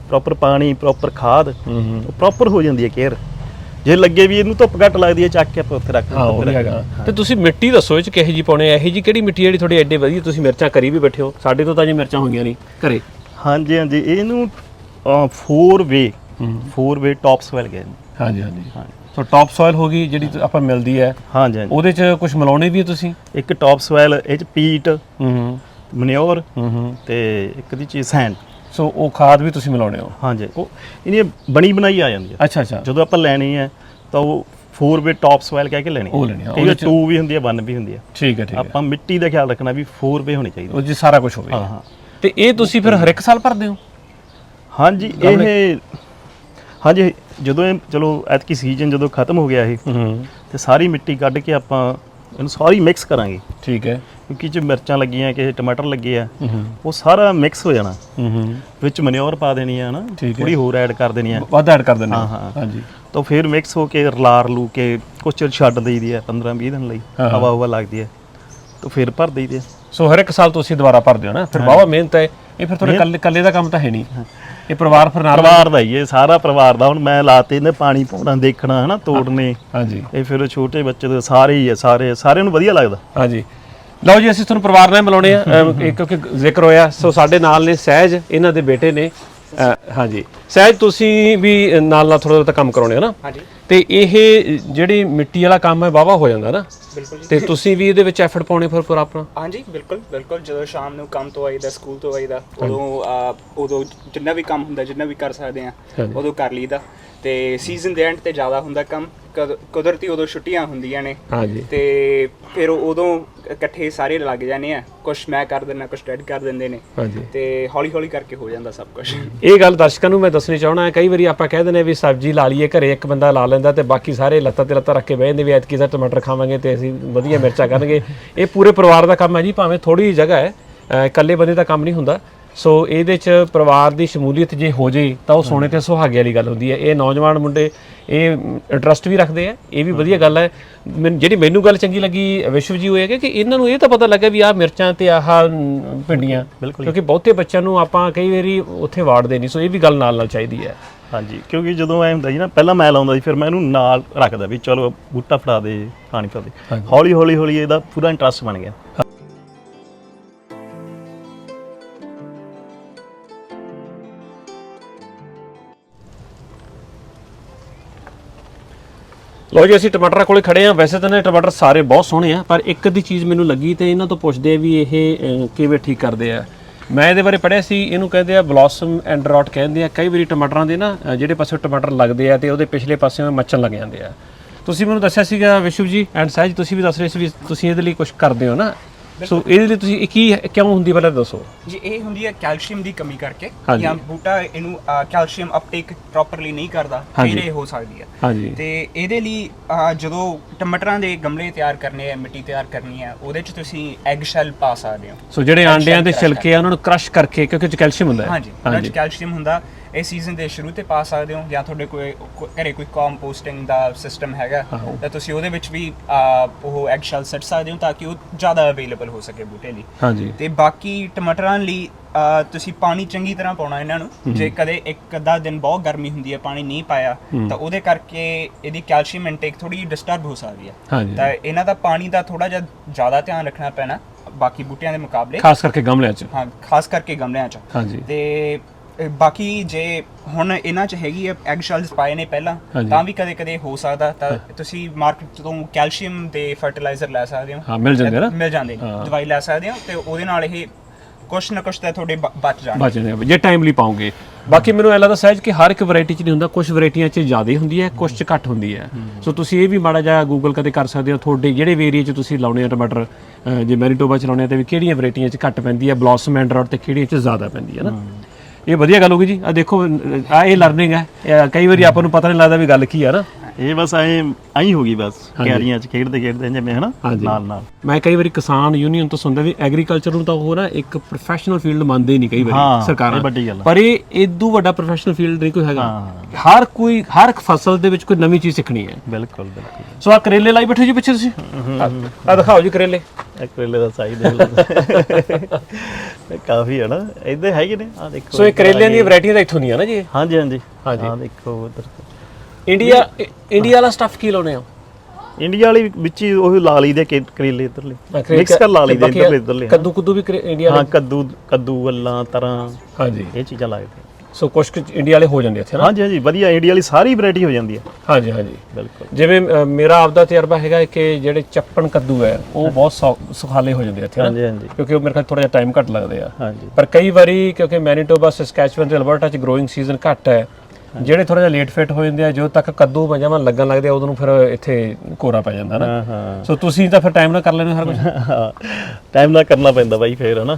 ਪ੍ਰੋਪਰ ਪਾਣੀ ਪ੍ਰੋਪਰ ਖਾਦ ਹੂੰ ਹੂੰ। ਪ੍ਰੋਪਰ ਹੋ ਜਾਂਦੀ ਹੈ ਕੇਅਰ। ਜੇ ਲੱਗੇ ਵੀ ਇਹਨੂੰ ਧੁੱਪ ਘੱਟ ਲੱਗਦੀ ਹੈ ਚੱਕ ਕੇ ਆਪਾਂ ਉੱਥੇ ਰੱਖ ਹਾਂ ਉਹ ਵੀ ਹੈਗਾ ਤੇ ਤੁਸੀਂ ਮਿੱਟੀ ਦੱਸੋ ਇਹ ਚ ਕਿਹੋ ਜੀ ਪਾਉਣੇ ਆ ਇਹੋ ਜੀ ਕਿਹੜੀ ਮਿੱਟੀ ਜਿਹੜੀ ਤੁਹਾਡੀ ਐਡੇ ਵਧੀਆ ਤੁਸੀਂ ਮਿਰਚਾਂ ਕਰੀ ਵੀ ਬੈਠੇ ਹੋ? ਸਾਡੇ ਤੋਂ ਤਾਂ ਜੇ ਮਿਰਚਾਂ ਹੋਈਆਂ ਨਹੀਂ ਘਰੇ। ਹਾਂਜੀ ਹਾਂਜੀ। ਇਹਨੂੰ 4 ਵੇ 4 ਵੇ ਟੌਪ ਸਵੈਲ ਗਏ ਹਾਂਜੀ ਹਾਂਜੀ। ਸੋ ਟਾਪ ਸੋਇਲ ਹੋ ਗਈ ਜਿਹੜੀ ਆਪਾਂ ਮਿਲਦੀ ਹੈ। ਹਾਂਜੀ ਹਾਂਜੀ। ਉਹਦੇ ਚ ਕੁਝ ਮਿਲਾਉਣੇ ਵੀ ਹੈ ਤੁਸੀਂ? ਇੱਕ ਟੌਪ ਸਵੈਲ ਇਹ ਚ ਪੀਟ ਹੂੰ ਹੂੰ। ਮਨਿਓਰ ਹੂੰ ਹੂੰ। ਤੇ ਇੱਕ ਦੀ ਚੀਜ਼ ਸੈਂਡ ਸੋ ਉਹ ਖਾਦ ਵੀ ਤੁਸੀਂ ਮਿਲਾਉਣੇ ਹੋ? ਹਾਂਜੀ। ਉਹ ਇਹਨੀ ਬਣੀ ਬਣਾਈ ਆ ਜਾਂਦੀ ਹੈ। ਅੱਛਾ ਅੱਛਾ। ਜਦੋਂ ਆਪਾਂ ਲੈਣੀ ਹੈ ਤਾਂ ਉਹ 4 ਵੇ ਟੌਪ ਸਵੈਲ ਕਹਿ ਕੇ ਲੈਣੀ। ਉਹ ਲੈਣੀ ਆ, ਉਹਦੇ ਉਹਦੇ 'ਚ 2 ਵੀ ਹੁੰਦੀ ਹੈ 1 ਵੀ ਹੁੰਦੀ ਹੈ। ਠੀਕ ਹੈ ਠੀਕ ਹੈ। ਆਪਾਂ ਮਿੱਟੀ ਦਾ ਖਿਆਲ ਰੱਖਣਾ ਵੀ 4 ਵੇ ਹੋਣੀ ਚਾਹੀਦੀ। ਉਹ ਜੀ ਸਾਰਾ ਕੁਝ ਹੋਵੇ। ਹਾਂ ਹਾਂ। ਤੇ ਇਹ ਤੁਸੀਂ ਫਿਰ ਹਰ ਇੱਕ ਸਾਲ ਭਰਦੇ ਹੋ? ਹਾਂਜੀ ਇਹ ਹਾਂਜੀ ਜਦੋਂ ਇਹ ਚਲੋ ਐਤਕੀ ਸੀਜ਼ਨ ਜਦੋਂ ਖਤਮ ਹੋ ਗਿਆ ਇਹ ਹੂੰ। ਤੇ ਸਾਰੀ ਮਿੱਟੀ ਕੱਢ ਕੇ ਆਪਾਂ ਇਹਨੂੰ ਸਾਰੀ ਮਿਕਸ ਕਰਾਂਗੇ। ਠੀਕ ਹੈ। ਕਿਉਂਕਿ ਜੇ ਮਿਰਚਾਂ ਲੱਗੀਆਂ ਕਿ ਟਮਾਟਰ ਲੱਗੇ ਆ ਉਹ ਸਾਰਾ ਮਿਕਸ ਹੋ ਜਾਣਾ। ਵਿੱਚ ਮਨਿਓਰ ਪਾ ਦੇਣੀ ਆ ਨਾ। ਥੋੜੀ ਹੋਰ ਐਡ ਕਰ ਦੇਣੀ ਆ। ਵੱਧ ਐਡ ਕਰ ਦਿੰਦੇ ਹੋ। ਹਾਂਜੀ। ਤਾਂ ਫਿਰ ਮਿਕਸ ਹੋ ਕੇ ਰਲਾਰ ਲੂ ਕੇ ਕੁਛ ਚਿਰ ਛੱਡ ਦੇਈਦੀ ਆ 15 20 ਦਿਨ ਲਈ। ਹਵਾ ਹਵਾ ਲੱਗਦੀ ਹੈ ਤਾਂ ਫਿਰ ਭਰ ਦੇਈਦੇ ਆ। ਸੋ ਹਰ ਇੱਕ ਸਾਲ ਤੁਸੀਂ ਦੁਬਾਰਾ ਭਰਦੇ ਹੋ ਨਾ। ਫਿਰ ਬਾਵਾ ਮਿਹਨਤ ਹੈ। ਇਹ ਫਿਰ ਤੁਹਾਡੇ ਕੱਲੇ ਕੱਲੇ ਦਾ ਕੰਮ ਤਾਂ ਹੈ ਨਹੀਂ। ਇਹ ਪਰਿਵਾਰ ਫਿਰ ਨਾਲ ਪਰਿਵਾਰ ਦਾ ਹੀ ਇਹ ਸਾਰਾ ਪਰਿਵਾਰ ਦਾ। ਹੁਣ ਮੈਂ ਲਾਤੇ ਨੇ ਪਾਣੀ ਪਾਉਣਾ ਦੇਖਣਾ ਹਨਾ ਤੋੜਨੇ। ਹਾਂਜੀ। ਇਹ ਫਿਰ ਛੋਟੇ ਬੱਚੇ ਦੇ ਸਾਰੇ ਹੀ ਆ ਸਾਰੇ ਸਾਰਿਆਂ ਨੂੰ ਵਧੀਆ ਲੱਗਦਾ। ਹਾਂਜੀ। ਲਓ ਜੀ ਅਸੀਂ ਤੁਹਾਨੂੰ ਪਰਿਵਾਰ ਨਾਲ ਮਿਲਾਉਣੇ ਆ। ਅਮ, ਇਹ ਕਿਉਂਕਿ ਜ਼ਿਕਰ ਹੋਇਆ। ਸੋ ਸਾਡੇ ਨਾਲ ਨੇ ਸਹਿਜ ਇਹਨਾਂ ਦੇ ਬੇਟੇ ਨੇ। ਅ, ਹਾਂਜੀ। ਸਹਿਜ ਤੁਸੀਂ ਵੀ ਨਾਲ ਨਾਲ ਥੋੜਾ ਬਹੁਤਾ ਕੰਮ ਕਰਾਉਣੇ ਹੋ ਨਾ? ਹਾਂਜੀ। ਤੇ ਇਹ ਜਿਹੜੀ ਮਿੱਟੀ ਵਾਲਾ ਕੰਮ ਹੈ ਵਾਵਾ ਹੋ ਜਾਂਦਾ ਨਾ? ਬਿਲਕੁਲ ਜੀ। ਤੇ ਤੁਸੀਂ ਵੀ ਇਹਦੇ ਵਿੱਚ ਐਫਰਟ ਪਾਉਣੇ ਫਿਰ ਪੂਰਾ ਆਪਣਾ? ਹਾਂਜੀ ਬਿਲਕੁਲ ਬਿਲਕੁਲ। ਜਦੋਂ ਸ਼ਾਮ ਨੂੰ ਕੰਮ ਤੋਂ ਆਈਦਾ ਸਕੂਲ ਤੋਂ ਆਈਦਾ ਉਦੋਂ ਆ, ਉਦੋਂ ਜਿੰਨਾ ਵੀ ਕੰਮ ਹੁੰਦਾ ਜਿੰਨਾ ਵੀ ਕਰ ਸਕਦੇ ਆ। ਉਦੋਂ ਕਰ ਲਈਦਾ। ਤੇ ਸੀਜ਼ਨ ਦੇ ਐਂਡ ਤੇ ਜ਼ਿਆਦਾ ਹੁੰਦਾ ਕੰਮ। ਕਦ- ਕੁਦਰਤੀ ਉਦੋਂ ਛੁੱਟੀਆਂ ਹੁੰਦੀਆਂ ਨੇ। ਹਾਂਜੀ। ਤੇ ਫਿਰ ਉਦੋਂ ਇਕੱਠੇ ਸਾਰੇ ਲੱਗ ਜਾਂਦੇ ਆ। ਕੁਝ ਮੈਂ ਕਰ ਦਿੰਦਾ ਕੁਝ ਡੈਡ ਕਰ ਦਿੰਦੇ ਨੇ। ਹਾਂਜੀ। ਤੇ ਹੌਲੀ ਹੌਲੀ ਕਰਕੇ ਹੋ ਜਾਂਦਾ ਸਭ ਕੁਝ ਇਹ ਗੱਲ ਦਰਸ਼ਕਾਂ ਨੂੰ ਮੈਂ ਦੱਸਣੀ ਚਾਹਣਾ ਕਈ ਵਾਰੀ ਆਪਾਂ ਕਹਿ ਦਿੰਦੇ ਹਾਂ ਵੀ ਸਬਜ਼ੀ ਲਾ ਲਈਏ ਘਰੇ ਇੱਕ ਬੰਦਾ ਲਾ ਲੈਂਦਾ ਤੇ ਬਾਕੀ ਸਾਰੇ ਲੱਤਾਂ ਤੇ ਲੱਤਾਂ ਰੱਖ ਕੇ ਬਹਿ ਜਾਂਦੇ ਵੀ ਐਤਕੀ ਦਾ ਟਮਾਟਰ ਖਾਵਾਂਗੇ ਤੇ ਅਸੀਂ ਵਧੀਆ ਮਿਰਚਾਂ ਕਰਨਗੇ। ਇਹ ਪੂਰੇ ਪਰਿਵਾਰ ਦਾ ਕੰਮ ਹੈ ਜੀ ਭਾਵੇਂ ਥੋੜੀ ਜਗ੍ਹਾ ਹੈ। ਅਹ ਇਕੱਲੇ ਬੰਦੇ ਦਾ ਕੰਮ ਨਹੀਂ ਹੁੰਦਾ। ਸੋ ਇਹਦੇ ਚ ਪਰਿਵਾਰ ਦੀ ਸ਼ਮੂਲੀਅਤ ਜੇ ਹੋ ਜੇ ਤਾਂ ਉਹ ਸੋਨੇ ਤੇ ਸੁਹਾਗੇ ਵਾਲੀ ਗੱਲ ਹੁੰਦੀ ਹੈ। ਇਹ ਨੌਜਵਾਨ ਮੁੰਡੇ ਇਹ ਇੰਟਰਸਟ ਵੀ ਰੱਖਦੇ ਆ। ਇਹ ਵੀ ਵਧੀਆ ਗੱਲ ਹੈ। ਜਿਹੜੀ ਮੈਨੂੰ ਗੱਲ ਚੰਗੀ ਲੱਗੀ ਵਿਸ਼ਵ ਜੀ ਉਹ ਇਹ ਹੈ ਕਿ ਇਹਨਾਂ ਨੂੰ ਇਹ ਤਾਂ ਪਤਾ ਲੱਗਾ ਵੀ ਆਹ ਮਿਰਚਾਂ ਤੇ ਆਹ ਭਿੰਡੀਆਂ। ਕਿਉਂਕਿ ਬਹੁਤੇ ਬੱਚਿਆਂ ਨੂੰ ਆਪਾਂ ਕਈ ਵਾਰੀ ਉੱਥੇ ਵਾੜਦੇ ਨਹੀਂ। ਸੋ ਇਹ ਵੀ ਗੱਲ ਨਾਲ ਨਾਲ ਚਾਹੀਦੀ ਹੈ। ਹਾਂਜੀ। ਕਿਉਂਕਿ ਜਦੋਂ ਐ ਹੁੰਦਾ ਸੀ ਨਾ ਪਹਿਲਾਂ ਮੈਂ ਲਾਉਂਦਾ ਸੀ ਫਿਰ ਮੈਂ ਇਹਨੂੰ ਨਾਲ ਰੱਖਦਾ ਵੀ ਚਲੋ ਬੂਟਾ ਫੜਾ ਦੇ ਪਾਣੀ ਪਾ ਦੇ। ਹੌਲੀ ਹੌਲੀ ਹੌਲੀ ਇਹਦਾ ਪੂਰਾ ਇੰਟਰਸਟ ਬਣ ਗਿਆ। ਲੋ ਜੀ ਅਸੀਂ ਟਮਾਟਰਾਂ ਕੋਲੇ ਖੜੇ ਆ ਵੈਸੇ ਤਾਂ ਨੇ ਟਮਾਟਰ ਸਾਰੇ ਬਹੁਤ ਸੋਹਣੇ ਆ ਪਰ ਇੱਕ ਦੀ ਚੀਜ਼ ਮੈਨੂੰ ਲੱਗੀ ਤੇ ਇਹਨਾਂ ਤੋਂ ਪੁੱਛਦੇ ਆ ਵੀ ਇਹ ਅਹ, ਕਿਵੇਂ ਠੀਕ ਕਰਦੇ ਆ। ਮੈਂ ਇਹਦੇ ਬਾਰੇ ਪੜ੍ਹਿਆ ਸੀ ਇਹਨੂੰ ਕਹਿੰਦੇ ਆ ਬਲੌਸਮ ਐਂਡ ਰੌਟ ਕਹਿੰਦੇ ਆ। ਕਈ ਵਾਰੀ ਟਮਾਟਰਾਂ ਦੇ ਨਾ ਅਹ, ਜਿਹੜੇ ਪਾਸੇ ਟਮਾਟਰ ਲੱਗਦੇ ਆ ਤੇ ਉਹਦੇ ਪਿਛਲੇ ਪਾਸਿਓਂ ਮੱਚਣ ਲੱਗ ਜਾਂਦੇ ਆ। ਤੁਸੀਂ ਮੈਨੂੰ ਦੱਸਿਆ ਸੀਗਾ ਵਿਸ਼ਵ ਜੀ ਐਂਡ ਸਹਿਜ ਤੁਸੀਂ ਵੀ ਦੱਸ ਰਹੇ ਸੀ ਵੀ ਤੁਸੀਂ ਇਹਦੇ ਲਈ ਕੁਝ ਕਰਦੇ ਹੋ ਨਾ। ਸੋ ਇਹਦੇ ਲਈ ਤੁਸੀਂ ਇਹ ਕੀ ਕਿਉਂ ਹੁੰਦੀ ਪਹਿਲਾਂ ਦੱਸੋ। ਜੀ ਇਹ ਹੁੰਦੀ ਹੈ ਕੈਲਸ਼ੀਅਮ ਦੀ ਕਮੀ ਕਰਕੇ। ਹਾਂਜੀ। ਜਾਂ ਬੂਟਾ ਇਹਨੂੰ ਕੈਲਸ਼ੀਅਮ ਅਪਟੇਕ ਪ੍ਰੋਪਰਲੀ ਨਹੀਂ ਕਰਦਾ ਹਾਂਜੀ। ਫਿਰ ਇਹ ਹੋ ਸਕਦੀ ਹੈ। ਹਾਂਜੀ। ਤੇ ਇਹਦੇ ਲਈ ਜਦੋਂ ਟਮਾਟਰਾਂ ਦੇ ਗਮਲੇ ਤਿਆਰ ਕਰਨੇ ਆ ਮਿੱਟੀ ਤਿਆਰ ਕਰਨੀ ਹੈ ਉਹਦੇ ਚ ਤੁਸੀਂ ਐਗ ਸ਼ੈਲ ਪਾ ਸਕਦੇ ਹੋ। ਸੋ ਜਿਹੜੇ ਆਂਡਿਆਂ ਦੇ ਛਿਲਕੇ ਆ ਉਹਨਾਂ ਨੂੰ ਕ੍ਰਸ਼ ਕਰਕੇ ਕਿਉਂਕਿ ਉਹ 'ਚ ਕੈਲਸ਼ੀਅਮ ਹੁੰਦਾ ਹੈ। ਹਾਂਜੀ ਉਹਨਾਂ ਚ ਕੈਲਸ਼ੀਅਮ ਹੁੰਦਾ। ਇਹ ਸੀਜ਼ਨ ਦੇ ਸ਼ੁਰੂ ਤੇ ਪਾ ਸਕਦੇ ਹੋ ਜਾਂ ਤੁਹਾਡੇ ਕੋਈ ਕੋ- ਘਰੇ ਕੋਈ ਕੰਪੋਸਟਿੰਗ ਦਾ ਸਿਸਟਮ ਹੈਗਾ ਤਾਂ ਤੁਸੀਂ ਉਹਦੇ ਵਿੱਚ ਵੀ ਅਹ, ਉਹ ਐਗ ਸ਼ੈਲ ਸੱਟ ਸਕਦੇ ਹੋ ਤਾਂ ਕਿ ਉਹ ਜ਼ਿਆਦਾ ਅਵੇਲੇਬਲ ਹੋ ਸਕੇ ਬੂਟੇ ਲਈ। ਹਾਂਜੀ। ਤੇ ਬਾਕੀ ਟਮਾਟਰਾਂ ਲਈ ਅਹ, ਤੁਸੀਂ ਪਾਣੀ ਚੰਗੀ ਤਰ੍ਹਾਂ ਪਾਉਣਾ ਇਹਨਾਂ ਨੂੰ। ਜੇ ਕਦੇ ਇੱਕ ਅੱਧਾ ਦਿਨ ਬਹੁਤ ਗਰਮੀ ਹੁੰਦੀ ਹੈ ਪਾਣੀ ਨਹੀਂ ਪਾਇਆ ਤਾਂ ਉਹਦੇ ਕਰਕੇ ਇਹਦੀ ਕੈਲਸ਼ੀਅਮ ਇਨਟੇਕ ਥੋੜੀ ਡਿਸਟਰਬ ਹੋ ਸਕਦੀ ਹੈ। ਹਾਂਜੀ। ਤਾਂ ਇਹਨਾਂ ਦਾ ਪਾਣੀ ਦਾ ਥੋੜਾ ਜਿਹਾ ਜ਼ਿਆਦਾ ਧਿਆਨ ਰੱਖਣਾ ਪੈਣਾ ਬਾਕੀ ਬੂਟਿਆਂ ਦੇ ਮੁਕਾਬਲੇ। ਖਾਸ ਕਰਕੇ ਗਮਲਿਆਂ 'ਚ। ਹਾਂ ਖਾਸ ਕਰਕੇ ਗਮਲਿਆਂ 'ਚ। ਹਾਂਜੀ। ਤੇ ਅਹ, ਬਾਕੀ ਜੇ ਹੁਣ ਇਹਨਾਂ 'ਚ ਹੈਗੀ ਹੈ ਐਗ ਸ਼ੈਲਸ ਪਾਏ ਨੇ ਪਹਿਲਾਂ ਹਾਂਜੀ। ਤਾਂ ਵੀ ਕਦੇ ਕਦੇ ਹੋ ਸਕਦਾ ਤਾਂ ਤੁਸੀਂ ਮਾਰਕੀਟ ਤੋਂ ਕੈਲਸ਼ੀਅਮ ਦੇ ਫਰਟੀਲਾਈਜ਼ਰ ਲੈ ਸਕਦੇ ਹੋ। ਹਾਂ ਮਿਲ ਜਾਂਦੇ ਨਾ? ਮਿਲ ਜਾਂਦੇ ਨੇ ਹਾਂ। ਦਵਾਈ ਲੈ ਸਕਦੇ ਹੋ ਤੇ ਉਹਦੇ ਨਾਲ ਇਹ ਕੁਛ ਨਾ ਕੁਛ ਤਾਂ ਤੁਹਾਡੇ ਬ- ਬਚ ਜਾਣਗੇ। ਬਚ ਆ ਜੇ ਟਾਈਮਲੀ ਪਾਉਂਗੇ ਬਾਕੀ ਮੈਨੂੰ ਇਹ ਲੱਗਦਾ ਸਹਿਜ ਕਿ ਹਰ ਇੱਕ ਵੈਰਾਈਟੀ 'ਚ ਨਹੀਂ ਹੁੰਦਾ ਕੁਝ ਵੈਰਾਈਟੀਆਂ 'ਚ ਜ਼ਿਆਦਾ ਹੁੰਦੀ ਹੈ ਕੁਝ 'ਚ ਘੱਟ ਹੁੰਦੀ ਹੈ। ਸੋ ਤੁਸੀਂ ਇਹ ਵੀ ਮਾੜਾ ਜਿਹਾ ਗੂਗਲ ਕਦੇ ਕਰ ਸਕਦੇ ਹੋ ਤੁਹਾਡੇ ਜਿਹੜੇ ਏਰੀਆ 'ਚ ਤੁਸੀਂ ਲਾਉਣੇ ਆ ਟਮਾਟਰ ਅਹ ਜੇ ਮੈਰੀਟੋਬਾ 'ਚ ਲਾਉਣੇ ਆ ਤੇ ਵੀ ਕਿਹੜੀਆਂ ਵੈਰਾਈਟੀਆਂ 'ਚ ਘੱਟ ਪੈਂਦੀ ਹੈ ਬਲੌਸਮ ਐਂਡ ਰੌਟ ਤੇ ਕਿਹੜੀਆਂ 'ਚ ਜ਼ਿਆਦਾ ਪੈਂਦੀ ਹੈ ਨਾ? ਇਹ ਵਧੀਆ ਗੱਲ ਹੋ ਗਈ ਜੀ। ਆ ਦੇਖੋ ਆ ਇਹ ਲਰਨਿੰਗ ਹੈ। ਇਹ ਕਈ ਵਾਰੀ ਆਪਾਂ ਨੂੰ ਪਤਾ ਨਹੀਂ ਲੱਗਦਾ ਵੀ ਗੱਲ ਕੀ ਆ ਨਾ। ਇਹ ਬਸ ਐ ਐਂ ਹੋ ਗਈ ਬਸ ਕਿਆਰੀਆਂ 'ਚ ਖੇਡਦੇ ਖੇਡਦੇ ਜਿਵੇਂ ਹਨਾ। ਨਾਲ ਨਾਲ। ਮੈਂ ਕਈ ਵਾਰੀ ਕਿਸਾਨ ਯੂਨੀਅਨ ਤੋਂ ਸੁਣਦਾ ਵੀ ਐਗਰੀਕਲਚਰ ਨੂੰ ਤਾਂ ਉਹ ਨਾ ਇੱਕ ਪ੍ਰੋਫੈਸ਼ਨਲ ਫੀਲਡ ਮੰਨਦੇ ਹੀ ਨਹੀਂ ਕਈ ਵਾਰੀ ਸਰਕਾਰਾਂ। ਆ। ਪਰ ਇਹ ਇਦੋਂ ਵੱਡਾ ਪ੍ਰੋਫੈਸ਼ਨਲ ਫੀਲਡ ਨਹੀਂ ਕੋਈ ਹੈਗਾ। ਹਰ ਕੋਈ ਹਰ ਇੱਕ ਫਸਲ ਦੇ ਵਿੱਚ ਕੋਈ ਨਵੀਂ ਚੀਜ਼ ਸਿੱਖਣੀ ਹੈ। ਬਿਲਕੁਲ ਬਿਲਕੁਲ। ਸੋ ਆ ਕਰੇਲੇ ਲਾਈ ਬੈਠੇ ਜੀ ਪਿੱਛੇ ਤੁਸੀਂ? ਆ ਦਿਖਾਓ ਜੀ ਕਰੇਲੇ। ਇਹ ਕਰੇਲੇ ਦਾ ਸਾਈਜ਼ ਦੇਖ ਲਓ। ਕਾਫੀ ਹੈ ਨਾ। ਇੱਥੇ ਹੈਗੇ ਨੇ। ਆ ਦੇਖੋ ਸੋ ਇਹ ਕਰੇਲਿਆਂ ਦੀਆਂ ਵੈਰਾਈਟੀਆਂ ਤਾਂ ਇੱਥੋਂ ਦੀਆਂ ਨਾ ਜੀ ਹਾਂਜੀ ਹਾਂਜੀ। ਹਾਂਜੀ। ਆ ਦੇਖੋ ਉਧਰ। ਇੰਡੀਆ ਇੰਡੀਆ ਵਾਲਾ ਸਟਫ ਕੀ ਲਾਉਨੇ ਆ ਇੰਡੀਆ ਵਾਲੀ ਵਿੱਚ ਹੀ ਉਹ ਲਾ ਲਈਦੇ ਕੇ- ਕਰੇਲੇ ਇਧਰਲੇ। ਮਿਕਸ ਕਰ ਲਾ ਲਈਦੇ ਬਾਕੀ ਇਧਰਲੇ ਇਧਰਲੇ ਕੱਦੂ ਕੁੱਦੂ ਵੀ ਇੰਡੀਆ ਹਾਂ ਕੱਦੂ ਕੱਦੂ ਵੱਲਾਂ ਤਰਾਂ ਹਾਂਜੀ। ਇਹ ਚੀਜ਼ਾਂ ਲੱਗਦੀਆਂ ਸੋ ਕੁਝ ਕੁ ਇੰਡੀਆ ਵਾਲੇ ਹੋ ਜਾਂਦੇ ਇੱਥੇ ਨਾ? ਹਾਂਜੀ ਹਾਂਜੀ ਵਧੀਆ ਇੰਡੀਆ ਵਾਲੀ ਸਾਰੀ ਵੈਰਾਈਟੀ ਹੋ ਜਾਂਦੀ ਹੈ ਹਾਂਜੀ ਹਾਂਜੀ। ਬਿਲਕੁਲ। ਜਿਵੇਂ ਅ, ਮੇਰਾ ਆਪਦਾ ਤਜਰਬਾ ਹੈਗਾ ਕਿ ਜਿਹੜੇ ਚੱਪਣ ਕੱਦੂ ਹੈ ਉਹ ਬਹੁਤ ਸੌ- ਸੁਖਾਲੇ ਹੋ ਜਾਂਦੇ ਇੱਥੇ ਨਾ। ਹਾਂਜੀ ਹਾਂਜੀ। ਕਿਉਂਕਿ ਉਹ ਮੇਰੇ ਖਿਆਲ ਥੋੜਾ ਜਿਹਾ ਟਾਈਮ ਘੱਟ ਲੱਗਦੇ ਆ। ਹਾਂਜੀ। ਪਰ ਕਈ ਵਾਰੀ ਕਿਉਂਕਿ ਮੈਨੀਟੋਬਾ ਸਸਕੈਚੁਅਨ ਤੇ ਅਲਬਰਟਾ ਚ ਗਰੋਇੰਗ ਸੀਜ਼ਨ ਘੱਟ ਹੈ ਜਿਹੜੇ ਥੋੜਾ ਜਿਹਾ ਲੇਟ ਫਿਟ ਹੋ ਜਾਂਦੇ ਆ ਜਦੋਂ ਤੱਕ ਕੱਦੂ ਪੰਜਾਵਾਂ ਲੱਗਣ ਲੱਗਦੇ ਆ ਉਦੋਂ ਨੂੰ ਫਿਰ ਇੱਥੇ ਕੋਰਾ ਪੈ ਜਾਂਦਾ ਨਾ। ਹਾਂ ਹਾਂ। ਸੋ ਤੁਸੀਂ ਤਾਂ ਫਿਰ ਟਾਈਮ ਨਾਲ ਕਰ ਲੈਣੇ ਹਰ ਕੁਝ ਟਾਈਮ ਨਾਲ ਕਰਨਾ ਪੈਂਦਾ ਬਾਈ ਫੇਰ ਹਨਾ।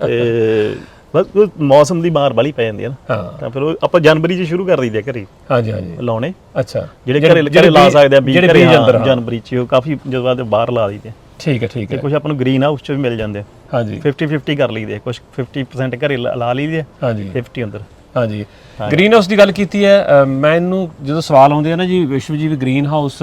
ਤੇ ਬਸ ਮੌਸਮ ਦੀ ਮਾਰ ਵਾਲੀ ਪੈ ਜਾਂਦੀ ਹੈ ਨਾ। ਤਾਂ ਫਿਰ ਉਹ ਆਪਾਂ ਜਨਵਰੀ 'ਚ ਸ਼ੁਰੂ ਕਰ ਦਈਦੇ ਘਰੇ। ਹਾਂਜੀ ਹਾਂਜੀ। ਲਾਉਣੇ। ਅੱਛਾ। ਜਿਹੜੇ ਘਰੇ ਘਰੇ ਲਾ ਸਕਦੇ ਆ ਬੀਜ ਘਰੇ ਜਨਵਰੀ 'ਚ ਉਹ ਕਾਫੀ ਜਦੋਂ ਬਾਅਦ ਬਾਹਰ ਲਾ ਦਈਦੇ। ਠੀਕ ਹੈ ਠੀਕ ਹੈ। ਕੁਝ ਆਪਾਂ ਨੂੰ ਗ੍ਰੀਨ ਹਾਊਸ 'ਚ ਵੀ ਮਿਲ ਜਾਂਦੇ ਹਾਂਜੀ। 50 50 ਕਰ ਲਈਦੇ ਕੁਝ 50% ਘਰੇ ਲਾ ਲਈਦੇ ਹਾਂਜੀ। 50 ਅੰਦਰ। ਹਾਂਜੀ। ਗ੍ਰੀਨ ਹਾਊਸ ਦੀ ਗੱਲ ਕੀਤੀ ਹੈ ਮੈਨੂੰ ਜਦੋਂ ਸਵਾਲ ਆਉਂਦੇ ਆ ਨਾ ਜੀ ਵਿਸ਼ਵ ਜੀ ਵੀ ਗ੍ਰੀਨ ਹਾਊਸ